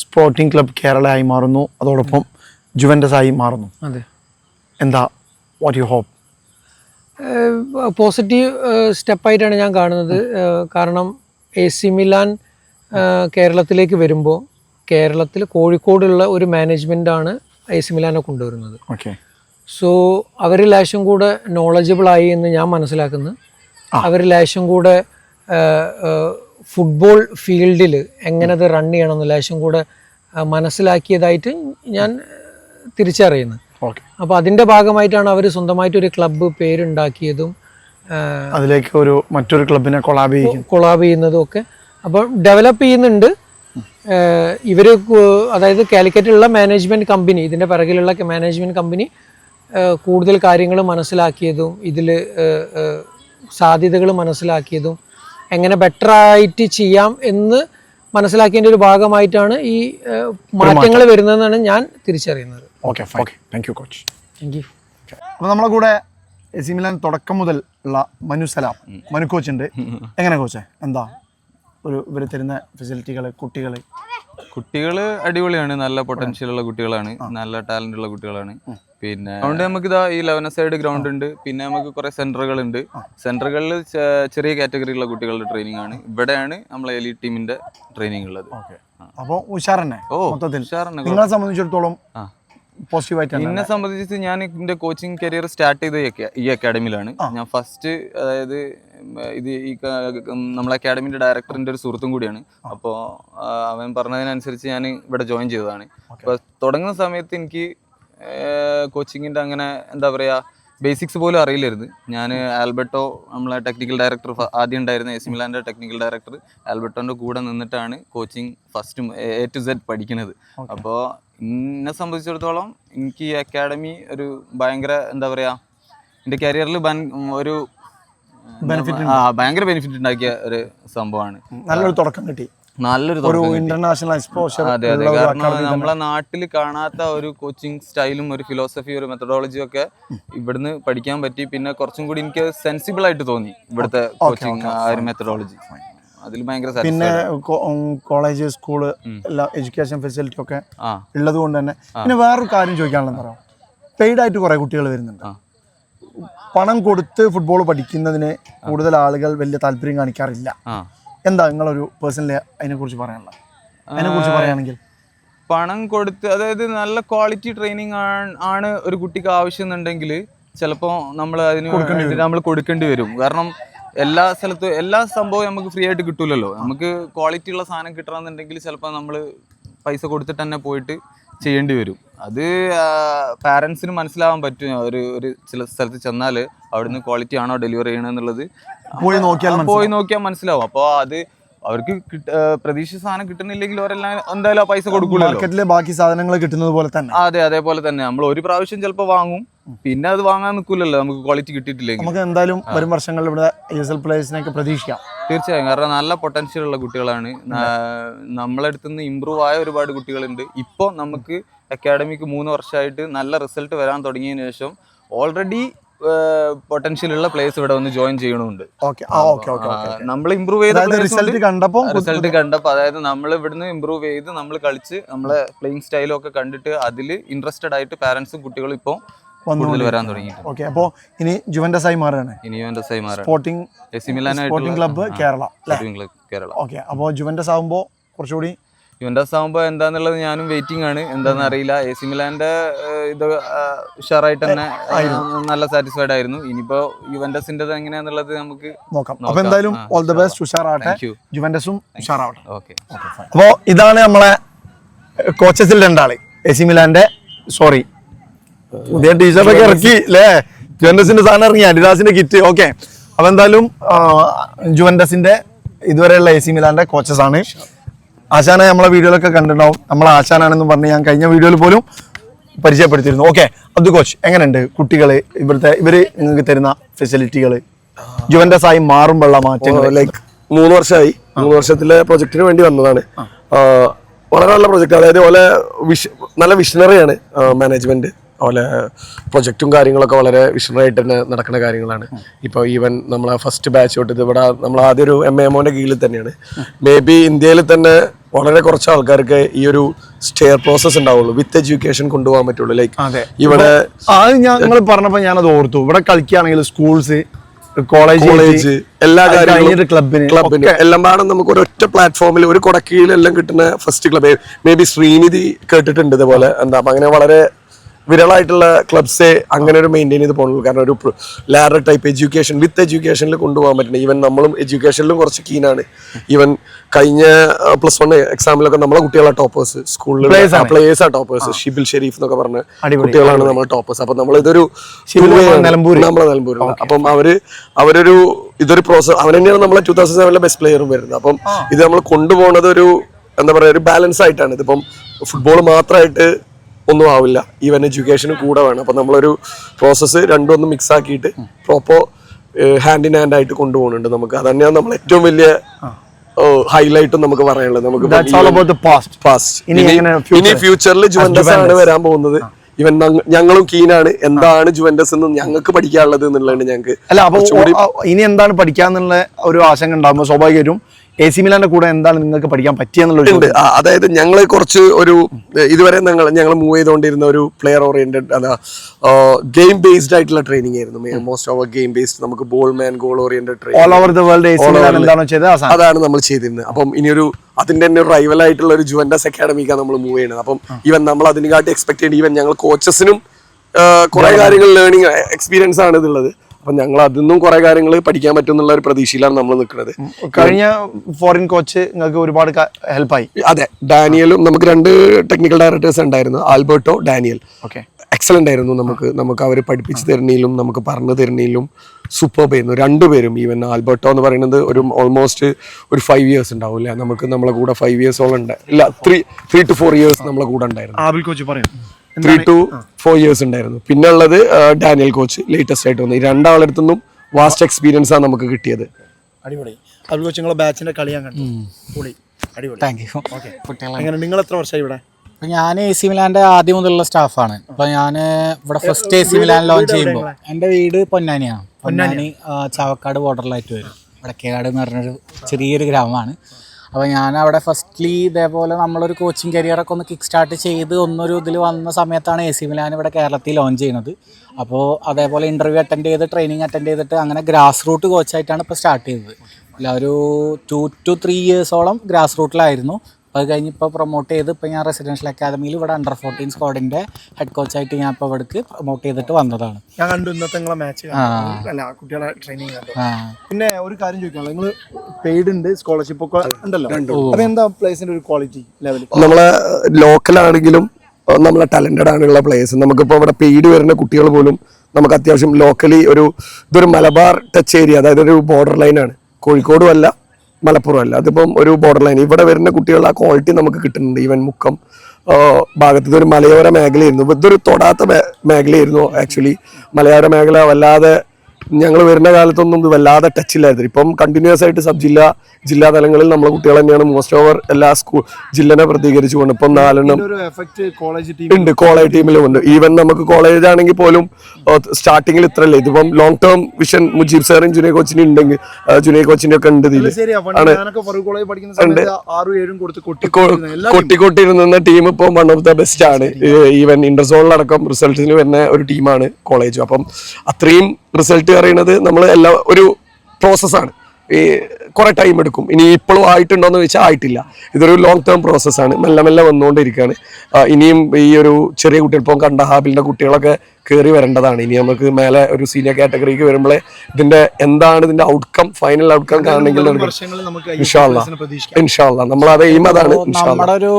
സ്പോർട്ടിംഗ് ക്ലബ് കേരള ആയി മാറുന്നു. അതോടൊപ്പം ജുവന്റസ് ആയി മാറുന്നു. അതെ. എന്താ വാട്ട് യു ഹോപ്പ് പോസിറ്റീവ് സ്റ്റെപ്പായിട്ടാണ് ഞാൻ കാണുന്നത്. കാരണം എ സി മിലാൻ കേരളത്തിലേക്ക് വരുമ്പോൾ കേരളത്തിൽ കോഴിക്കോടുള്ള ഒരു മാനേജ്മെന്റാണ് എ സി മിലാനെ കൊണ്ടുവരുന്നത്. ഓക്കെ സോ അവരിലാശം ലേശം കൂടെ നോളജബിളായി ആയി എന്ന് ഞാൻ മനസ്സിലാക്കുന്നു. അവർ ലേശം കൂടെ ഫുട്ബോൾ ഫീൽഡിൽ എങ്ങനെ അത് റൺ ചെയ്യണമെന്ന് ലാശം കൂടെ മനസ്സിലാക്കിയതായിട്ട് ഞാൻ തിരിച്ചറിയുന്നു. ഓക്കെ. അപ്പോൾ അതിന്റെ ഭാഗമായിട്ടാണ് അവർ സ്വന്തമായിട്ട് ഒരു ക്ലബ്ബ് പേരുണ്ടാക്കിയതും അതിലേക്ക് ഒരു മറ്റൊരു ക്ലബിനെ കൊളാബ് കൊളാബ് ചെയ്യുന്നതും ഒക്കെ. അപ്പോൾ ഡെവലപ്പ് ചെയ്യുന്നുണ്ട്. ഇവർ അതായത് കാലിക്കറ്റിലുള്ള മാനേജ്മെന്റ് കമ്പനി ഇതിന്റെ പിറകിലുള്ള മാനേജ്മെന്റ് കമ്പനി കൂടുതൽ കാര്യങ്ങൾ മനസ്സിലാക്കിയതും ഇതിൽ സാധ്യതകൾ മനസ്സിലാക്കിയതും എങ്ങനെ ബെറ്റർ ആയിട്ട് ചെയ്യാം എന്ന് മനസ്സിലാക്കിയതിന്റെ ഒരു ഭാഗമായിട്ടാണ് ഈ മാറ്റങ്ങൾ വരുന്നതെന്നാണ് ഞാൻ തിരിച്ചറിയുന്നത്. Okay okay thank you coach thank you അപ്പോൾ നമ്മളെ കൂടെ എ സി മിലാൻ തുടക്കം മുതൽ ഉള്ള മനു സലാം മനു കോച്ച് ഉണ്ട് എങ്ങനെ കോച്ച്? എന്താ ഒരു ഇവർ തരുന്ന ഫെസിലിറ്റികൾ കുട്ടികൾ കുട്ടികൾ അടിപൊളിയാണ്. നല്ല പൊട്ടൻഷ്യൽ ഉള്ള കുട്ടികളാണ്. നല്ല ടാലന്റ് ഉള്ള കുട്ടികളാണ്. പിന്നെ അതുകൊണ്ട് നമുക്ക് ഇതാ ഈ ലെവൻ സൈഡ് ഗ്രൗണ്ട് ഉണ്ട്. പിന്നെ നമുക്ക് കുറെ സെന്ററുകൾ ഉണ്ട്. സെന്ററുകളിൽ ചെറിയ കാറ്റഗറിയിലുള്ള കുട്ടികളുടെ ട്രെയിനിങ് ആണ്. ഇവിടെയാണ് നമ്മളെ എലി ടീമിന്റെ ട്രെയിനിങ് ഉള്ളത്. അപ്പോൾ ഓ മൊത്തത്തിൽ. നിങ്ങളെ സംബന്ധിച്ചിടത്തോളം. പോസിറ്റീവായിട്ടാണ് എന്നെ സംബന്ധിച്ച് ഞാൻ എന്റെ കോച്ചിങ് കരിയർ സ്റ്റാർട്ട് ചെയ്ത ഈ ഈ അക്കാഡമിയിലാണ് ഞാൻ ഫസ്റ്റ് അതായത് ഇത് ഈ നമ്മളെ അക്കാഡമിന്റെ ഡയറക്ടറിന്റെ ഒരു സുഹൃത്തും കൂടിയാണ്. അപ്പോൾ അവൻ പറഞ്ഞതിനനുസരിച്ച് ഞാൻ ഇവിടെ ജോയിൻ ചെയ്തതാണ്. അപ്പോൾ തുടങ്ങുന്ന സമയത്ത് എനിക്ക് കോച്ചിങ്ങിന്റെ അങ്ങനെ എന്താ പറയുക ബേസിക്സ് പോലും അറിയില്ലായിരുന്നു. ഞാൻ ആൽബർട്ടോ നമ്മളെ ടെക്നിക്കൽ ഡയറക്ടർ ആദ്യം ഉണ്ടായിരുന്ന എസ് മിലാന്റെ ടെക്നിക്കൽ ഡയറക്ടർ ആൽബർട്ടോന്റെ കൂടെ നിന്നിട്ടാണ് coaching first A to Z പഠിക്കുന്നത് അപ്പോൾ എന്നെ സംബന്ധിച്ചിടത്തോളം എനിക്ക് ഈ അക്കാഡമി ഒരു ഭയങ്കര എന്താ പറയുക എന്റെ കരിയറിൽ ഒരു ആ ഭയങ്കര ബെനിഫിറ്റ് ഉണ്ടാക്കിയ ഒരു സംഭവമാണ്. നല്ലൊരു തുടക്കം കിട്ടി. നല്ലൊരു ഒരു ഇന്റർനാഷണൽ എക്സ്പോഷർ അതെ അതെ. കാരണം നമ്മളെ നാട്ടിൽ കാണാത്ത ഒരു കോച്ചിങ് സ്റ്റൈലും ഒരു ഫിലോസഫി ഒരു മെത്തഡോളജിയും ഒക്കെ ഇവിടുന്ന് പഠിക്കാൻ പറ്റി. പിന്നെ കുറച്ചും കൂടി എനിക്ക് സെൻസിബിൾ ആയിട്ട് തോന്നി ഇവിടുത്തെ കോച്ചിങ് ആ ഒരു മെത്തഡോളജി അതിൽ ഭയങ്കര പിന്നെ കോളേജ് സ്കൂൾ എല്ലാ എഡ്യൂക്കേഷൻ ഫെസിലിറ്റി ഒക്കെ ഉള്ളത് കൊണ്ട് തന്നെ. പിന്നെ വേറൊരു കാര്യം ചോദിക്കാനുള്ളത് പറയാം പെയ്ഡ് ആയിട്ട് കുറെ കുട്ടികൾ വരുന്നുണ്ട്. പണം കൊടുത്ത് ഫുട്ബോൾ പഠിക്കുന്നതിന് കൂടുതൽ ആളുകൾ വലിയ താല്പര്യം കാണിക്കാറില്ല. എന്താ നിങ്ങളൊരു പേഴ്സണലി അതിനെ കുറിച്ച് പറയാനുള്ളത്? അതിനെ കുറിച്ച് പറയുകയാണെങ്കിൽ പണം കൊടുത്ത് അതായത് നല്ല ക്വാളിറ്റി ട്രെയിനിങ് ആണ് ഒരു കുട്ടിക്ക് ആവശ്യം എന്നുണ്ടെങ്കിൽ ചിലപ്പോൾ നമ്മൾ അതിന് നമ്മൾ കൊടുക്കേണ്ടി വരും. കാരണം എല്ലാ സ്ഥലത്തും എല്ലാ സംഭവവും നമുക്ക് ഫ്രീ ആയിട്ട് കിട്ടൂലല്ലോ. നമുക്ക് ക്വാളിറ്റി ഉള്ള സാധനം കിട്ടണമെന്നുണ്ടെങ്കിൽ ചിലപ്പോൾ നമ്മൾ പൈസ കൊടുത്തിട്ട് തന്നെ പോയിട്ട് ചെയ്യേണ്ടി വരും. അത് പാരൻസിന് മനസ്സിലാവാൻ പറ്റും. ഒരു ഒരു ചില സ്ഥലത്ത് ചെന്നാൽ അവിടുന്ന് ക്വാളിറ്റി ആണോ ഡെലിവറി ചെയ്യണമെന്നുള്ളത് പോയി നോക്കിയാൽ പോയി നോക്കിയാൽ മനസ്സിലാവും. അപ്പോൾ അത് അവർക്ക് പ്രതീക്ഷിച്ച സാധനം കിട്ടുന്നില്ലെങ്കിൽ അവരെല്ലാം എന്തായാലും പൈസ കൊടുക്കുള്ളൂ മാർക്കറ്റിലെ ബാക്കി സാധനങ്ങൾ കിട്ടുന്നത് പോലെ തന്നെ. അതെ അതേപോലെ തന്നെ. നമ്മൾ ഒരു പ്രാവശ്യം ചിലപ്പോൾ വാങ്ങും. പിന്നെ അത് വാങ്ങാൻ നിൽക്കില്ലല്ലോ. നമുക്ക് ക്വാളിറ്റി കിട്ടിയിട്ടില്ലെങ്കിൽ. നമുക്ക് എന്തായാലും വരും വർഷങ്ങളിൽ ഇവിടെ പ്ലേയേഴ്സിനെയൊക്കെ പ്രതീക്ഷിക്കാം. തീർച്ചയായും. കാരണം നല്ല പൊട്ടൻഷ്യൽ ഉള്ള കുട്ടികളാണ്. നമ്മളടുത്ത് നിന്ന് ഇമ്പ്രൂവ് ആയ ഒരുപാട് കുട്ടികളുണ്ട്. ഇപ്പോൾ നമുക്ക് അക്കാഡമിക്ക് മൂന്ന് വർഷമായിട്ട് നല്ല റിസൾട്ട് വരാൻ തുടങ്ങിയതിന് ശേഷം ഓൾറെഡി പൊട്ടൻഷ്യൽ ഉള്ള പ്ലേസ് ഇവിടെ വന്ന് ജോയിൻ ചെയ്യണമുണ്ട് നമ്മൾ ഇമ്പ്രൂവ് ചെയ്ത റിസൾട്ട് കണ്ടപ്പോൾ റിസൾട്ട് കണ്ടപ്പോൾ അതായത് നമ്മൾ ഇവിടുന്ന് ഇമ്പ്രൂവ് ചെയ്ത് നമ്മൾ കളിച്ച് നമ്മളെ പ്ലേയിങ് സ്റ്റൈലും ഒക്കെ കണ്ടിട്ട് അതിൽ ഇൻട്രസ്റ്റഡ് ആയിട്ട് പാരന്റ്സും കുട്ടികളും ഇപ്പോൾ കൂടുതൽ വരാൻ തുടങ്ങി ഓക്കെ അപ്പോൾ ഇനി ജുവന്റസ് ആയി മാറുകയാണ്. ഇനിയും ആയി സൈമാറാണ് sporting AC C sporting club Kerala Kerala. Okay അപ്പോൾ ജുവന്റസ് ആകുമ്പോൾ കുറച്ചുകൂടി യുവൻഡസ് ആകുമ്പോൾ എന്താന്നുള്ളത് ഞാനും വെയിറ്റിംഗ് ആണ്. എന്താണെന്ന് അറിയില്ല. എ സി മിലാന്റെ ഇത് ഉഷാറായിട്ട് തന്നെ നല്ല സാറ്റിസ്ഫൈഡ് ആയിരുന്നു. ഇനിയിപ്പോ യുവൻഡസിന്റെ എങ്ങനെയാന്നുള്ളത് നമുക്ക് നോക്കാം. അപ്പൊ എന്തായാലും ഓൾ ദ ബെസ്റ്റ് ഉഷാറാവട്ടെ. യുവൻഡസും ഉഷാറാവട്ടെ. ഓക്കെ അപ്പോൾ ഇതാണ് നമ്മളെ കോച്ചസിൽ രണ്ടാൾ. എ സി മിലാന്റെ സോറി പുതിയ ടീഷർട്ടൊക്കെ ഇറക്കി അല്ലേ ജുവൻഡസിന്റെ സാധനം ഇറങ്ങി അഡിദാസിന്റെ കിറ്റ് ഓക്കെ അപ്പൊ എന്തായാലും ജുവൻഡസിന്റെ ഇതുവരെയുള്ള എ സി മിലാന്റെ കോച്ചസ് ആണ്. ആശാനെ നമ്മളെ വീഡിയോയിലൊക്കെ കണ്ടിട്ടുണ്ടാവും. നമ്മളെ ആശാനാണെന്ന് പറഞ്ഞ് ഞാൻ കഴിഞ്ഞ വീഡിയോയിൽ പോലും പരിചയപ്പെടുത്തിയിരുന്നു. ഓക്കെ അത് കോച്ച് എങ്ങനെയുണ്ട് കുട്ടികൾ? ഇവിടുത്തെ ഇവർ നിങ്ങൾക്ക് തരുന്ന ഫെസിലിറ്റികൾ ജുവൻഡസ് ആയി മാറുമ്പോഴുള്ള മാറ്റങ്ങൾ. ലൈക്ക് മൂന്ന് വർഷമായി. മൂന്ന് വർഷത്തിലെ പ്രൊജക്ടിന് വേണ്ടി വന്നതാണ്. വളരെ നല്ല പ്രൊജക്ട് അതായത് പോലെ വിഷ നല്ല വിഷണറിയാണ് മാനേജ്മെന്റ് അതുപോലെ പ്രൊജക്റ്റും കാര്യങ്ങളൊക്കെ വളരെ വിഷണറായിട്ട് തന്നെ നടക്കുന്ന കാര്യങ്ങളാണ്. ഇപ്പോൾ ഈവൻ നമ്മളെ ഫസ്റ്റ് ബാച്ച് തൊട്ട് ഇത് ഇവിടെ നമ്മൾ ആദ്യ ഒരു എം എ എമ്മോന്റെ കീഴിൽ തന്നെയാണ്. മേ ബി ഇന്ത്യയിൽ തന്നെ വളരെ കുറച്ച് ആൾക്കാർക്ക് ഈ ഒരു സ്റ്റെയർ പ്രോസസ് ഉണ്ടാവുള്ളൂ. വിത്ത് എഡ്യൂക്കേഷൻ കൊണ്ടുപോകാൻ പറ്റുള്ളൂ. ലൈക്ക്. ഇവിടെ അത് ഞങ്ങൾ പറഞ്ഞപ്പോ ഞാനത് ഓർത്തു. ഇവിടെ കളിക്കുകയാണെങ്കിൽ സ്കൂൾസ് കോളേജ് കോളേജ് എല്ലാ കാര്യങ്ങളും ക്ലബിന് ക്ലബിന് എല്ലാം പാടും നമുക്ക് ഒരൊറ്റ പ്ലാറ്റ്ഫോമിൽ ഒരു കൊടക്കീഴിലെല്ലാം കിട്ടുന്ന first club maybe Srinidhi കേട്ടിട്ടുണ്ട് ഇതുപോലെ. എന്താ അങ്ങനെ വളരെ വിരളായിട്ടുള്ള ക്ലബ്സെ അങ്ങനെ ഒരു മെയിന്റെയിൻ ചെയ്ത് പോകുന്നുള്ളൂ കാരണം ഒരു ലാഡർ ടൈപ്പ് എഡ്യൂക്കേഷൻ വിത്ത് എഡ്യൂക്കേഷനിൽ കൊണ്ടുപോകാൻ പറ്റുന്നത് ഈവൻ നമ്മളും എഡ്യൂക്കേഷനിലും കുറച്ച് കീനാണ് ഈവൻ കഴിഞ്ഞ പ്ലസ് വൺ എക്സാമിലൊക്കെ നമ്മളെ കുട്ടികളാണ് ടോപ്പേഴ്സ് സ്കൂളിൽ ആണ്. പ്ലേയേഴ്സ് ആ ടോപ്പേഴ്സ് ഷിബിൽ ഷെരീഫ് എന്നൊക്കെ പറഞ്ഞ കുട്ടികളാണ് നമ്മൾ ടോപ്പേഴ്സ് അപ്പൊ നമ്മളിതൊരു നമ്മളെ ആണ്. നിലമ്പൂര്. നമ്മളെ നിലമ്പൂരുള്ള അപ്പം അവർ അവരൊരു ഇതൊരു പ്രോസസ് അവൻ തന്നെയാണ് നമ്മളെ ടൂ തൗസൻഡ് സെവനിലെ ബെസ്റ്റ് പ്ലെയറും വരുന്നത്. അപ്പം ഇത് നമ്മൾ കൊണ്ടുപോകുന്നത് ഒരു എന്താ പറയാ ഒരു ബാലൻസ് ആയിട്ടാണ്. ഇതിപ്പം ഫുട്ബോൾ മാത്രമായിട്ട് ഒന്നും ആവില്ല. ഈവൻ എഡ്യൂക്കേഷനും കൂടെ വേണം. അപ്പം നമ്മളൊരു പ്രോസസ്സ് രണ്ടും ഒന്ന് മിക്സ് ആക്കിയിട്ട് പ്രോപ്പർ ഹാൻഡ് ഇൻ ഹാൻഡ് ആയിട്ട് കൊണ്ടുപോകുന്നുണ്ട് നമുക്ക്. അത് തന്നെയാണ് നമ്മൾ ഏറ്റവും വലിയ ഹൈലൈറ്റും നമുക്ക് പറയാനുള്ളത്. നമുക്ക് ഇനി ഫ്യൂച്ചറിൽ ജുവൻഡസ് ആണ് വരാൻ പോകുന്നത്. ഇവൻ ഞങ്ങ- ഞങ്ങളും കീനാണ് എന്താണ് ജുവൻഡസ് എന്ന് ഞങ്ങൾക്ക് പഠിക്കാനുള്ളത് എന്നുള്ളതാണ് ഞങ്ങൾക്ക് അല്ല അപ്പൊ ഇനി എന്താണ് പഠിക്കാന്നുള്ള ഒരു ആശങ്ക ഉണ്ടാകുമ്പോൾ സ്വാഭാവികമായിട്ടും എ സി മിലാന്റെ കൂടെ എന്താണ് നിങ്ങൾക്ക് പഠിക്കാൻ പറ്റിയെന്നുള്ള ഒരു ഉണ്ട്. അതായത് ഞങ്ങൾ കുറച്ച് ഒരു ഇതുവരെ ഞങ്ങൾ ഞങ്ങൾ മൂവ് ചെയ്തുകൊണ്ടിരുന്ന ഒരു പ്ലെയർ ഓറിയന്റഡ് അതാ ഗെയിം ബേസ്ഡ് ആയിട്ടുള്ള ട്രെയിനിങ് ആയിരുന്നു. മോസ്റ്റ് ഓഫ് ഗെയിം ബേസ്ഡ് നമുക്ക് ball man goal oriented all training over the world അതാണ് നമ്മൾ ചെയ്തിരുന്നത്. അപ്പം ഇനിയൊരു അതിന്റെ തന്നെ ഒരു റൈവൽ ആയിട്ടുള്ള ഒരു ജുവൻഡസ് അക്കാഡമിക്കാണ് നമ്മൾ മൂവ് ചെയ്യുന്നത്. അപ്പം ഈവൻ നമ്മൾ അതിനെക്കാട്ടി എക്സ്പെക്ട് ചെയ്യുന്നത് ഈവൻ ഞങ്ങൾ കോച്ചസിനും കുറെ കാര്യങ്ങൾ ലേണിംഗ് എക്സ്പീരിയൻസ് ആണ് ഇതുള്ളത്. അപ്പം ഞങ്ങൾ അതിൽ നിന്നും കുറെ കാര്യങ്ങൾ പഠിക്കാൻ പറ്റും എന്നുള്ള ഒരു പ്രതീക്ഷയിലാണ് നമ്മൾ നിൽക്കുന്നത് കഴിഞ്ഞ ഫോറിൻ കോച്ച് നിങ്ങൾക്ക് ഒരുപാട് ഹെൽപ്പായി അതെ ഡാനിയലും നമുക്ക് രണ്ട് ടെക്നിക്കൽ ഡയറക്ടേഴ്സ് ഉണ്ടായിരുന്നു ആൽബർട്ടോ ഡാനിയൽ. ഓക്കെ എക്സലന്റ് ആയിരുന്നു നമുക്ക് നമുക്ക് അവർ പഠിപ്പിച്ചു തരുന്നതിലും നമുക്ക് പറഞ്ഞു തരുന്നതിലും സൂപ്പർബ് ആയിരുന്നു. രണ്ടുപേരും ഈവൻ ആൽബർട്ടോ എന്ന് പറയുന്നത് ഒരു ഓൾമോസ്റ്റ് ഒരു ഫൈവ് ഇയേഴ്സ് ഉണ്ടാവില്ല നമുക്ക് നമ്മളെ കൂടെ ഫൈവ് ഇയേഴ്സോളം ഉണ്ട്. ഇല്ല three three two four years നമ്മളെ കൂടെ ഉണ്ടായിരുന്നു. ആബിൽ കോച്ച് പറയും ത്രീ ടു ഫോർ ഇയേഴ്സ് ഉണ്ടായിരുന്നു. പിന്നെ ഉള്ളത് ഡാനിയൽ കോച്ച് ലേറ്റസ്റ്റ് ആയിട്ട് വന്നു ഈ രണ്ടാളടുത്തുനിന്നും വാസ്റ്റ് എക്സ്പീരിയൻസ് ആണ് നമുക്ക് കിട്ടിയത്. അടിപൊളി. അതുപോലെ കോച്ച് നിങ്ങളെ ബാച്ചിന്റെ കളി ഞാൻ കണ്ടു. പൊളി അടിപൊളി. താങ്ക് യു നിങ്ങൾ എത്ര വർഷമായി ഇവിടെ? അപ്പം ഞാൻ എ സി മിലാന്റെ ആദ്യം മുതലുള്ള സ്റ്റാഫാണ് അപ്പം ഞാൻ ഇവിടെ first A C Milan launch ചെയ്യുമ്പോൾ എന്റെ വീട് പൊന്നാനിയാണ് പൊന്നാനി ചവക്കാട് ചാവക്കാട് ബോർഡറിലായിട്ട് വരും. വടക്കേകാട് എന്ന് പറഞ്ഞൊരു ചെറിയൊരു ഗ്രാമമാണ്. അപ്പോൾ ഞാൻ അവിടെ ഫസ്റ്റ്ലി ഇതേപോലെ നമ്മളൊരു കോച്ചിങ് കരിയറൊക്കെ ഒന്ന് കിക്ക് സ്റ്റാർട്ട് ചെയ്ത് ഒന്നൊരു ഇതിൽ വന്ന സമയത്താണ് എ സി മിലാൻ ഇവിടെ കേരളത്തിൽ ലോഞ്ച് ചെയ്യുന്നത്. അപ്പോൾ അതേപോലെ ഇന്റർവ്യൂ അറ്റൻഡ് ചെയ്ത് ട്രെയിനിങ് അറ്റൻഡ് ചെയ്തിട്ട് അങ്ങനെ ഗ്രാസ് റൂട്ട് കോച്ചായിട്ടാണ് ഇപ്പോൾ സ്റ്റാർട്ട് ചെയ്തത്. ഒരു ടു ടു ത്രീ ഇയേഴ്സോളം ഗ്രാസ് റൂട്ടിലായിരുന്നു അപ്പോൾ അത് കഴിഞ്ഞ് ഇപ്പോൾ പ്രൊമോട്ട് ചെയ്ത് ഇപ്പോൾ ഞാൻ റെസിഡൻഷ്യൽ അക്കാദമിയിൽ ഇവിടെ അണ്ടർ ഫോർട്ടീൻ സ്ക്വാഡിന്റെ ഹെഡ് കോച്ചായിട്ട് ഞാൻ ഇപ്പോൾ ഇവിടേക്ക് പ്രൊമോട്ട് ചെയ്തിട്ട് വന്നതാണ്. ഞാൻ കണ്ടു ഇന്നത്തെ നിങ്ങളെ മാച്ച്. അല്ല കുട്ടികളെ ട്രെയിനിങ് കണ്ടു. പിന്നെ ഒരു കാര്യം ചോദിക്കാനുള്ളത് നിങ്ങൾ പെയ്ഡ് ഉണ്ട് സ്കോളർഷിപ്പ് ഒക്കെ ഉണ്ടല്ലോ. എന്താ പ്ലേസിന്റെ ഒരു ക്വാളിറ്റി ലെവൽ നമ്മളെ ലോക്കലാണെങ്കിലും നമ്മളെ ടാലന്റഡ് ആണുള്ള പ്ലേയേഴ്സ് നമുക്കിപ്പോൾ ഇവിടെ പെയ്ഡ് വരുന്ന കുട്ടികൾ പോലും നമുക്ക് അത്യാവശ്യം ലോക്കലി ഒരു ഇതൊരു മലബാർ ടച്ച് ഏരിയ അതായത് ഒരു ബോർഡർ ലൈനാണ് കോഴിക്കോടും അല്ല മലപ്പുറം അല്ല അതിപ്പം ഒരു ബോർഡർ ലൈൻ ഇവിടെ വരുന്ന കുട്ടികളുടെ ആ ക്വാളിറ്റി നമുക്ക് കിട്ടുന്നുണ്ട്. ഈവൻ മുക്കം ഭാഗത്ത് ഇതൊരു മലയോര മേഖലയായിരുന്നു. ഇതൊരു തൊടാത്ത മേഖലയായിരുന്നു ആക്ച്വലി മലയോര മേഖല വല്ലാതെ ഞങ്ങൾ വരുന്ന കാലത്തൊന്നും ഇത് വല്ലാതെ ടച്ചില്ലായിരുന്നു ഇപ്പം കണ്ടിന്യൂസ് ആയിട്ട് സബ് ജില്ല ജില്ലാ തലങ്ങളിൽ നമ്മളെ കുട്ടികൾ തന്നെയാണ് മോസ്റ്റ് ഓവർ എല്ലാ സ്കൂൾ ജില്ലനെ പ്രതികരിച്ചുകൊണ്ട് ഇപ്പം നാലെണ്ണം ഉണ്ട് കോളേജ് ടീമിലും ഉണ്ട്. ഈവൻ നമുക്ക് കോളേജ് ആണെങ്കിൽ പോലും സ്റ്റാർട്ടിങ്ങിൽ ഇത്രയല്ലേ. ഇതിപ്പം ലോങ് ടേം വിഷൻ മുജീബ് സാറും ജുനിയ കോച്ചിനും ഉണ്ടെങ്കിൽ ജുനിയ കോച്ചിന്റെ ഒക്കെ ഉണ്ട് കൊട്ടിക്കൊട്ടിരുന്ന ടീം ഇപ്പം വൺ ഓഫ് ദ ബെസ്റ്റ് ആണ്. ഈവൻ ഇന്റർസോണിലടക്കം റിസൾട്ടിന് വരുന്ന ഒരു ടീമാണ് കോളേജ് അപ്പം അത്രയും റിസൾട്ട് അറിയുന്നത് നമ്മൾ എല്ലാ ഒരു പ്രോസസ്സാണ് ഈ കുറേ ടൈം എടുക്കും. ഇനി ഇപ്പോഴും ആയിട്ടുണ്ടോ എന്ന് വെച്ചാൽ ആയിട്ടില്ല. ഇതൊരു ലോങ് ടേം പ്രോസസ്സാണ് മെല്ലെ മെല്ലെ വന്നുകൊണ്ടിരിക്കുകയാണ് ഇനിയും ഈ ഒരു ചെറിയ കുട്ടികൾ ഇപ്പം കണ്ട ഹാബിലിന്റെ കുട്ടികളൊക്കെ കയറി വരേണ്ടതാണ്. ഇനി നമുക്ക് മേലെ ഒരു സീനിയർ കാറ്റഗറിക്ക് വരുമ്പോഴേ ഇതിന്റെ എന്താണ് ഇതിന്റെ ഔട്ട്കം ഫൈനൽ ഔട്ട്കം കാണണമെങ്കിൽ ഇൻഷാല്ല നമ്മൾ അത് എയിം അതാണ്. നമ്മുടെ ഒരു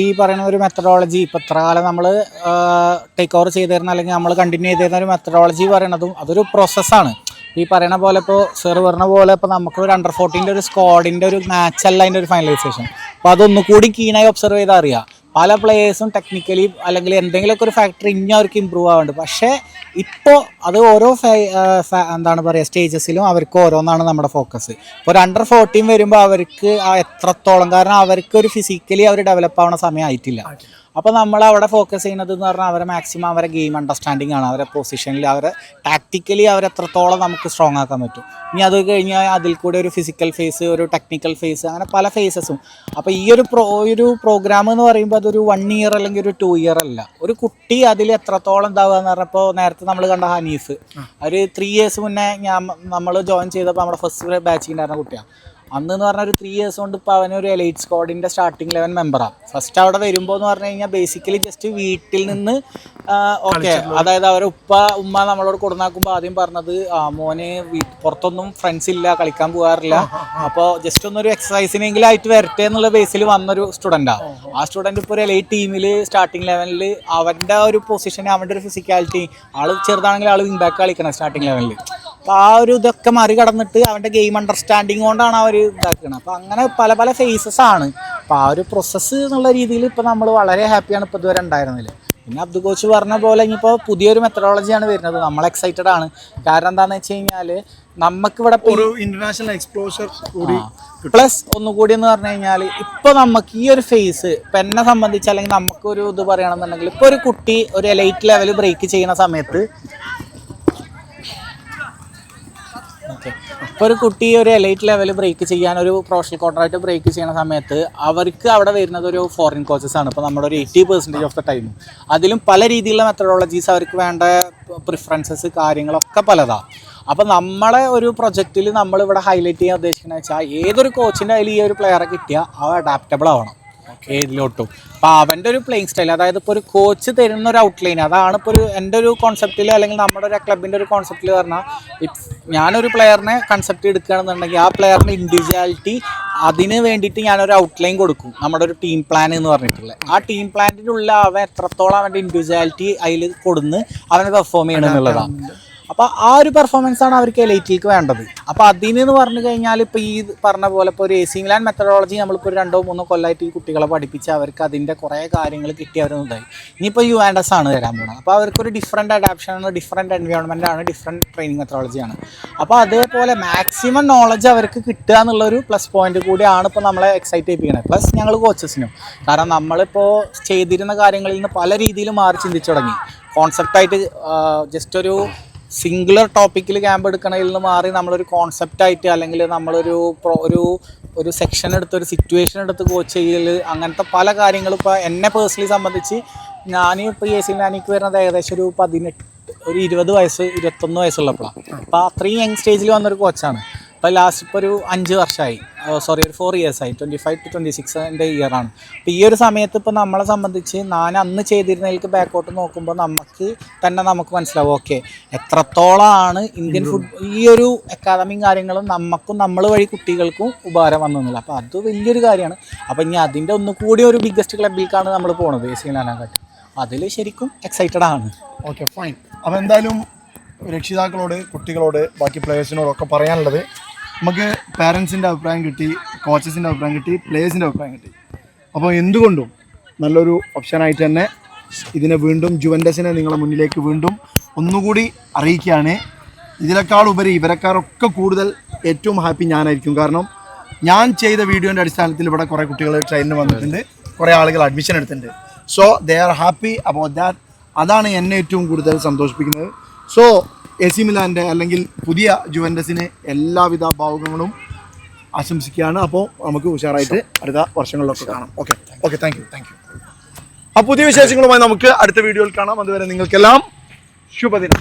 ഈ പറയുന്ന ഒരു മെത്തഡോളജി ഇപ്പൊ ഇത്ര കാലം നമ്മൾ ടേക്ക് ഓവർ ചെയ്തിരുന്ന അല്ലെങ്കിൽ നമ്മൾ കണ്ടിന്യൂ ചെയ്തിരുന്ന ഒരു മെത്തഡോളജി പറയുന്നതും അതൊരു പ്രോസസ്സാണ് ഈ പറയണ പോലെ ഇപ്പോൾ സർ പറഞ്ഞ പോലെ ഇപ്പോൾ നമുക്ക് ഒരു അണ്ടർ ഫോർട്ടീന്റെ ഒരു സ്ക്വാഡിന്റെ ഒരു മാച്ച് അല്ല അതിന്റെ ഒരു ഫൈനലൈസേഷൻ അപ്പോൾ അതൊന്നുകൂടി കീനായി ഒബ്സർവ് ചെയ്താൽ അറിയാം. പല പ്ലേയേഴ്സും ടെക്നിക്കലി അല്ലെങ്കിൽ എന്തെങ്കിലുമൊക്കെ ഒരു ഫാക്ടർ ഇനി അവർക്ക് ഇമ്പ്രൂവ് ആവുന്നുണ്ട് പക്ഷേ ഇപ്പോൾ അത് ഓരോ എന്താണ് പറയുക സ്റ്റേജസിലും അവർക്ക് ഓരോന്നാണ് നമ്മുടെ ഫോക്കസ് ഇപ്പോൾ ഒരു അണ്ടർ ഫോർട്ടീൻ വരുമ്പോൾ അവർക്ക് എത്രത്തോളം കാരണം അവർക്ക് ഒരു ഫിസിക്കലി അവർ ഡെവലപ്പ് ആവുന്ന സമയം ആയിട്ടില്ല. അപ്പോൾ നമ്മൾ അവിടെ ഫോക്കസ് ചെയ്യുന്നത് എന്ന് പറഞ്ഞാൽ അവരെ മാക്സിമം അവരെ ഗെയിം അണ്ടർസ്റ്റാൻഡിങ് ആണ്. അവരെ പൊസിഷനിൽ അവരെ ടാക്ടിക്കലി അവരെത്രത്തോളം നമുക്ക് സ്ട്രോങ് ആക്കാൻ പറ്റും. ഇനി അത് കഴിഞ്ഞാൽ അതിൽ കൂടെ ഒരു ഫിസിക്കൽ ഫേസ് ഒരു ടെക്നിക്കൽ ഫേസ് അങ്ങനെ പല ഫേസസും അപ്പോൾ ഈ ഒരു പ്രോ ഒരു പ്രോഗ്രാം എന്ന് പറയുമ്പോൾ അതൊരു വൺ ഇയർ അല്ലെങ്കിൽ ഒരു ടു ഇയർ അല്ല. ഒരു കുട്ടി അതിൽ എത്രത്തോളം ഉണ്ടാവുക എന്ന് പറഞ്ഞപ്പോൾ നേരത്തെ നമ്മൾ കണ്ട ഹനീഫ്. ഒരു ത്രീ ഇയേഴ്സ് മുന്നേ ഞാൻ നമ്മൾ ജോയിൻ ചെയ്തപ്പോൾ നമ്മുടെ ഫസ്റ്റ് ബാച്ചിങ്ങിന്റെ ഉണ്ടായിരുന്ന കുട്ടിയാണ് അന്ന് എന്ന് പറഞ്ഞാൽ ഒരു ത്രീ ഇയേഴ്സ് കൊണ്ട് ഇപ്പോൾ അവനൊരു എലൈറ്റ് സ്ക്വാഡിന്റെ സ്റ്റാർട്ടിംഗ് ലെവൻ മെമ്പറാണ് ഫസ്റ്റ് അവിടെ വരുമ്പോൾ എന്ന് പറഞ്ഞു കഴിഞ്ഞാൽ ബേസിക്കലി ജസ്റ്റ് വീട്ടിൽ നിന്ന് ഓക്കെ അതായത് അവരെ ഉപ്പ ഉമ്മ നമ്മളോട് കൊടുന്നാക്കുമ്പോൾ ആദ്യം പറഞ്ഞത് ആ മോനെ പുറത്തൊന്നും ഫ്രണ്ട്സ് ഇല്ല കളിക്കാൻ പോകാറില്ല. അപ്പോൾ ജസ്റ്റ് ഒന്നൊരു എക്സസൈസിനെങ്കിലും ആയിട്ട് വരട്ടെ എന്നുള്ള ബേസിൽ വന്നൊരു സ്റ്റുഡന്റാണ് ആ. സ്റ്റുഡന്റ് ഇപ്പോൾ ഒരു എലൈറ്റ് ടീമിൽ സ്റ്റാർട്ടിംഗ് ലെവലിൽ അവന്റെ ഒരു പൊസിഷൻ അവന്റെ ഒരു ഫിസിക്കാലിറ്റി ആൾ ചെറുതാണെങ്കിൽ ആൾ വിങ് ബാക്ക് കളിക്കണം സ്റ്റാർട്ടിംഗ് ലെവലിൽ അപ്പോൾ ആ ഒരു ഇതൊക്കെ മറികടന്നിട്ട് അവന്റെ ഗെയിം അണ്ടർസ്റ്റാൻഡിങ് കൊണ്ടാണ് അവർ ഇതാക്കുന്നത് അപ്പോൾ അങ്ങനെ പല പല ഫേസസ് ആണ്. അപ്പോൾ ആ ഒരു പ്രോസസ്സ് എന്നുള്ള രീതിയിൽ ഇപ്പോൾ നമ്മൾ വളരെ ഹാപ്പിയാണ് ഇപ്പോൾ ഇതുവരെ ഉണ്ടായിരുന്നില്ല പിന്നെ അബ്ദു കോച്ച് പറഞ്ഞ പോലെ ഇനിയിപ്പോൾ പുതിയൊരു മെത്തഡോളജിയാണ് വരുന്നത്. നമ്മൾ എക്സൈറ്റഡ് ആണ്. കാരണം എന്താണെന്ന് വെച്ച് കഴിഞ്ഞാൽ നമുക്കിവിടെ ഇവിടെ ഒരു ഇന്റർനാഷണൽ എക്സ്പ്ലോഷർ കൂടി പ്ലസ് ഒന്നുകൂടി എന്ന് പറഞ്ഞു കഴിഞ്ഞാൽ ഇപ്പോൾ നമുക്ക് ഈ ഒരു ഫേസ് ഇപ്പം എന്നെ സംബന്ധിച്ച് അല്ലെങ്കിൽ നമുക്കൊരു ഇത് പറയണമെന്നുണ്ടെങ്കിൽ ഇപ്പോൾ ഒരു കുട്ടി ഒരു എലൈറ്റ് ലെവൽ ബ്രേക്ക് ചെയ്യുന്ന സമയത്ത് ഇപ്പോൾ ഒരു കുട്ടി ഒരു എലൈറ്റ് ലെവൽ ബ്രേക്ക് ചെയ്യാൻ ഒരു പ്രൊഫഷണൽ കോൺട്രാക്ട് ബ്രേക്ക് ചെയ്യുന്ന സമയത്ത് അവർക്ക് അവിടെ വരുന്നത് ഒരു ഫോറിൻ കോച്ചസ് ആണ്. ഇപ്പോൾ നമ്മുടെ ഒരു eighty percentage of the time അതിലും പല രീതിയിലുള്ള മെത്തഡോളജീസ് അവർക്ക് വേണ്ട പ്രിഫറൻസസ് കാര്യങ്ങളൊക്കെ പലതാണ് അപ്പോൾ നമ്മളെ ഒരു പ്രൊജക്റ്റിൽ നമ്മൾ ഇവിടെ ഹൈലൈറ്റ് ചെയ്യാൻ ഉദ്ദേശിക്കുന്നത് വെച്ചാൽ ഏതൊരു കോച്ചിന്റെ കയ്യിൽ ഈ ഒരു പ്ലെയറെ കിട്ടിയാൽ അവ അഡാപ്റ്റബിൾ ആവണം. ഏതിലോട്ടും അപ്പോൾ അവന്റെ ഒരു പ്ലേയിങ് സ്റ്റൈൽ അതായത് ഇപ്പോൾ ഒരു കോച്ച് തരുന്ന ഒരു ഔട്ട്ലൈൻ അതാണ് ഇപ്പോൾ ഒരു എന്റെ ഒരു കോൺസെപ്റ്റിൽ അല്ലെങ്കിൽ നമ്മുടെ ഒരു ക്ലബിന്റെ ഒരു കോൺസെപ്റ്റിൽ പറഞ്ഞാൽ ഞാനൊരു പ്ലെയറിനെ കൺസെപ്റ്റ് എടുക്കുകയാണെന്നുണ്ടെങ്കിൽ ആ പ്ലെയറിന്റെ ഇൻഡിവിജ്വാലിറ്റി അതിന് വേണ്ടിയിട്ട് ഞാനൊരു ഔട്ട്ലൈൻ കൊടുക്കും നമ്മുടെ ഒരു ടീം പ്ലാൻ എന്ന് പറഞ്ഞിട്ടുള്ളത് ആ ടീം പ്ലാനിന്റെ ഉള്ളിൽ അവൻ എത്രത്തോളം അവന്റെ ഇൻഡിവിജ്വാലിറ്റി അതിൽ കൊടുന്ന് അവനെ പെർഫോം ചെയ്യണം എന്നുള്ളതാണ്. അപ്പോൾ ആ ഒരു പെർഫോമൻസ് ആണ് അവർക്ക് എലൈറ്റിലേക്ക് വേണ്ടത്. അപ്പോൾ അതിനെന്ന് പറഞ്ഞു കഴിഞ്ഞാൽ ഇപ്പോൾ ഈ പറഞ്ഞ പോലെ ഇപ്പോൾ ഒരു എ സി മെത്തഡോളജി നമ്മളിപ്പോൾ ഒരു രണ്ടോ മൂന്നോ കൊല്ലമായിട്ട് ഈ കുട്ടികളെ പഠിപ്പിച്ച് അവർക്ക് അതിന്റെ കുറേ കാര്യങ്ങൾ കിട്ടി അവരുന്നുണ്ടായി ഇനിയിപ്പോൾ യു എസ് ആണ് തരാൻ പോകുന്നത് അപ്പോൾ അവർക്കൊരു ഡിഫറെന്റ് അഡാപ്ഷൻ ആണ് ഡിഫറെന്റ് എൻവയോൺമെന്റ് ആണ് ഡിഫറെന്റ് ട്രെയിനിങ് മെത്തഡോളജി ആണ്. അപ്പോൾ അതേപോലെ മാക്സിമം നോളജ് അവർക്ക് കിട്ടുക എന്നുള്ളൊരു പ്ലസ് പോയിന്റ് കൂടിയാണ് ഇപ്പോൾ നമ്മളെ എക്സൈറ്റ് ചെയ്യിപ്പിക്കുന്നത് പ്ലസ് ഞങ്ങൾ കോച്ചസിനും കാരണം നമ്മളിപ്പോൾ ചെയ്തിരുന്ന കാര്യങ്ങളിൽ നിന്ന് പല രീതിയിൽ മാറി ചിന്തിച്ചു തുടങ്ങി. കോൺസെപ്റ്റായിട്ട് ജസ്റ്റ് ഒരു സിംഗുലർ ടോപ്പിക്കിൽ ക്യാമ്പ് എടുക്കണതിൽ നിന്ന് മാറി നമ്മളൊരു കോൺസെപ്റ്റ് ആയിട്ട് അല്ലെങ്കിൽ നമ്മളൊരു ഒരു ഒരു സെക്ഷൻ എടുത്ത് ഒരു സിറ്റുവേഷൻ എടുത്ത് കോച്ച് ചെയ്യൽ അങ്ങനത്തെ പല കാര്യങ്ങളും ഇപ്പോൾ എന്നെ പേഴ്സണലി സംബന്ധിച്ച് ഞാൻ ഇപ്പോൾ എ സി നാനിക്ക് വരുന്നത് ഏകദേശം ഒരു പതിനെട്ട് ഒരു ഇരുപത് വയസ്സ് ഇരുപത്തൊന്ന് വയസ്സുള്ളപ്പോഴാണ് അപ്പോൾ അത്രയും യങ് സ്റ്റേജിൽ വന്നൊരു കോച്ചാണ് ഇപ്പോൾ ലാസ്റ്റ് ഇപ്പോൾ ഒരു അഞ്ച് വർഷമായി സോറി ഒരു ഫോർ ഇയേഴ്സ് ആയി. Twenty five to twenty six എന്റെ ഇയർ ആണ്. അപ്പോൾ ഈ ഒരു സമയത്ത് ഇപ്പോൾ നമ്മളെ സംബന്ധിച്ച് ഞാൻ അന്ന് ചെയ്തിരുന്നതിലേക്ക് ബാക്കോട്ട് നോക്കുമ്പോൾ നമുക്ക് തന്നെ നമുക്ക് മനസ്സിലാവും. ഓക്കെ എത്രത്തോളമാണ് ഇന്ത്യൻ ഫുഡ് ഈ ഒരു അക്കാദമിയും കാര്യങ്ങളും നമുക്കും നമ്മൾ വഴി കുട്ടികൾക്കും ഉപകാരം വന്നില്ല അപ്പോൾ അത് വലിയൊരു കാര്യമാണ്. അപ്പോൾ ഇനി അതിന്റെ ഒന്നുകൂടി ഒരു ബിഗ്ഗസ്റ്റ് ക്ലബിലേക്കാണ് നമ്മൾ പോകുന്നത് എ സി നാനാഘട്ട് അതിൽ ശരിക്കും എക്സൈറ്റഡ് ആണ്. ഓക്കെ ഫൈൻ അപ്പോൾ എന്തായാലും രക്ഷിതാക്കളോട് കുട്ടികളോട് ബാക്കി പ്ലേയേഴ്സിനോടൊക്കെ പറയാനുള്ളത് നമുക്ക് പാരൻസിന്റെ അഭിപ്രായം കിട്ടി കോച്ചസിന്റെ അഭിപ്രായം കിട്ടി പ്ലേയേഴ്സിന്റെ അഭിപ്രായം കിട്ടി. അപ്പോൾ എന്തുകൊണ്ടും നല്ലൊരു ഓപ്ഷനായിട്ട് തന്നെ ഇതിനെ വീണ്ടും ജുവൻഡസിനെ നിങ്ങളുടെ മുന്നിലേക്ക് വീണ്ടും ഒന്നുകൂടി അറിയിക്കുകയാണ്. ഇതിനേക്കാൾ ഉപരി ഇവരെക്കാരൊക്കെ കൂടുതൽ ഏറ്റവും ഹാപ്പി ഞാനായിരിക്കും. കാരണം ഞാൻ ചെയ്ത വീഡിയോന്റെ അടിസ്ഥാനത്തിൽ ഇവിടെ കുറേ കുട്ടികൾ ട്രെയിനിന് വന്നിട്ടുണ്ട്. കുറേ ആളുകൾ അഡ്മിഷൻ എടുത്തിട്ടുണ്ട്. So they are happy about that അതാണ് എന്നെ ഏറ്റവും കൂടുതൽ സന്തോഷിപ്പിക്കുന്നത്. സോ എ സി മിലാന്റെ അല്ലെങ്കിൽ പുതിയ ജുവൻഡസിന് എല്ലാവിധ ഭാവുകങ്ങളും ആശംസിക്കുകയാണ്. അപ്പോൾ നമുക്ക് ഉഷാറായിട്ട് അടുത്ത വർഷങ്ങളിലൊക്കെ കാണാം. Okay okay thank you thank you ആ പുതിയ വിശേഷങ്ങളുമായി നമുക്ക് അടുത്ത വീഡിയോയിൽ കാണാം. അതുവരെ നിങ്ങൾക്കെല്ലാം ശുഭദിനം.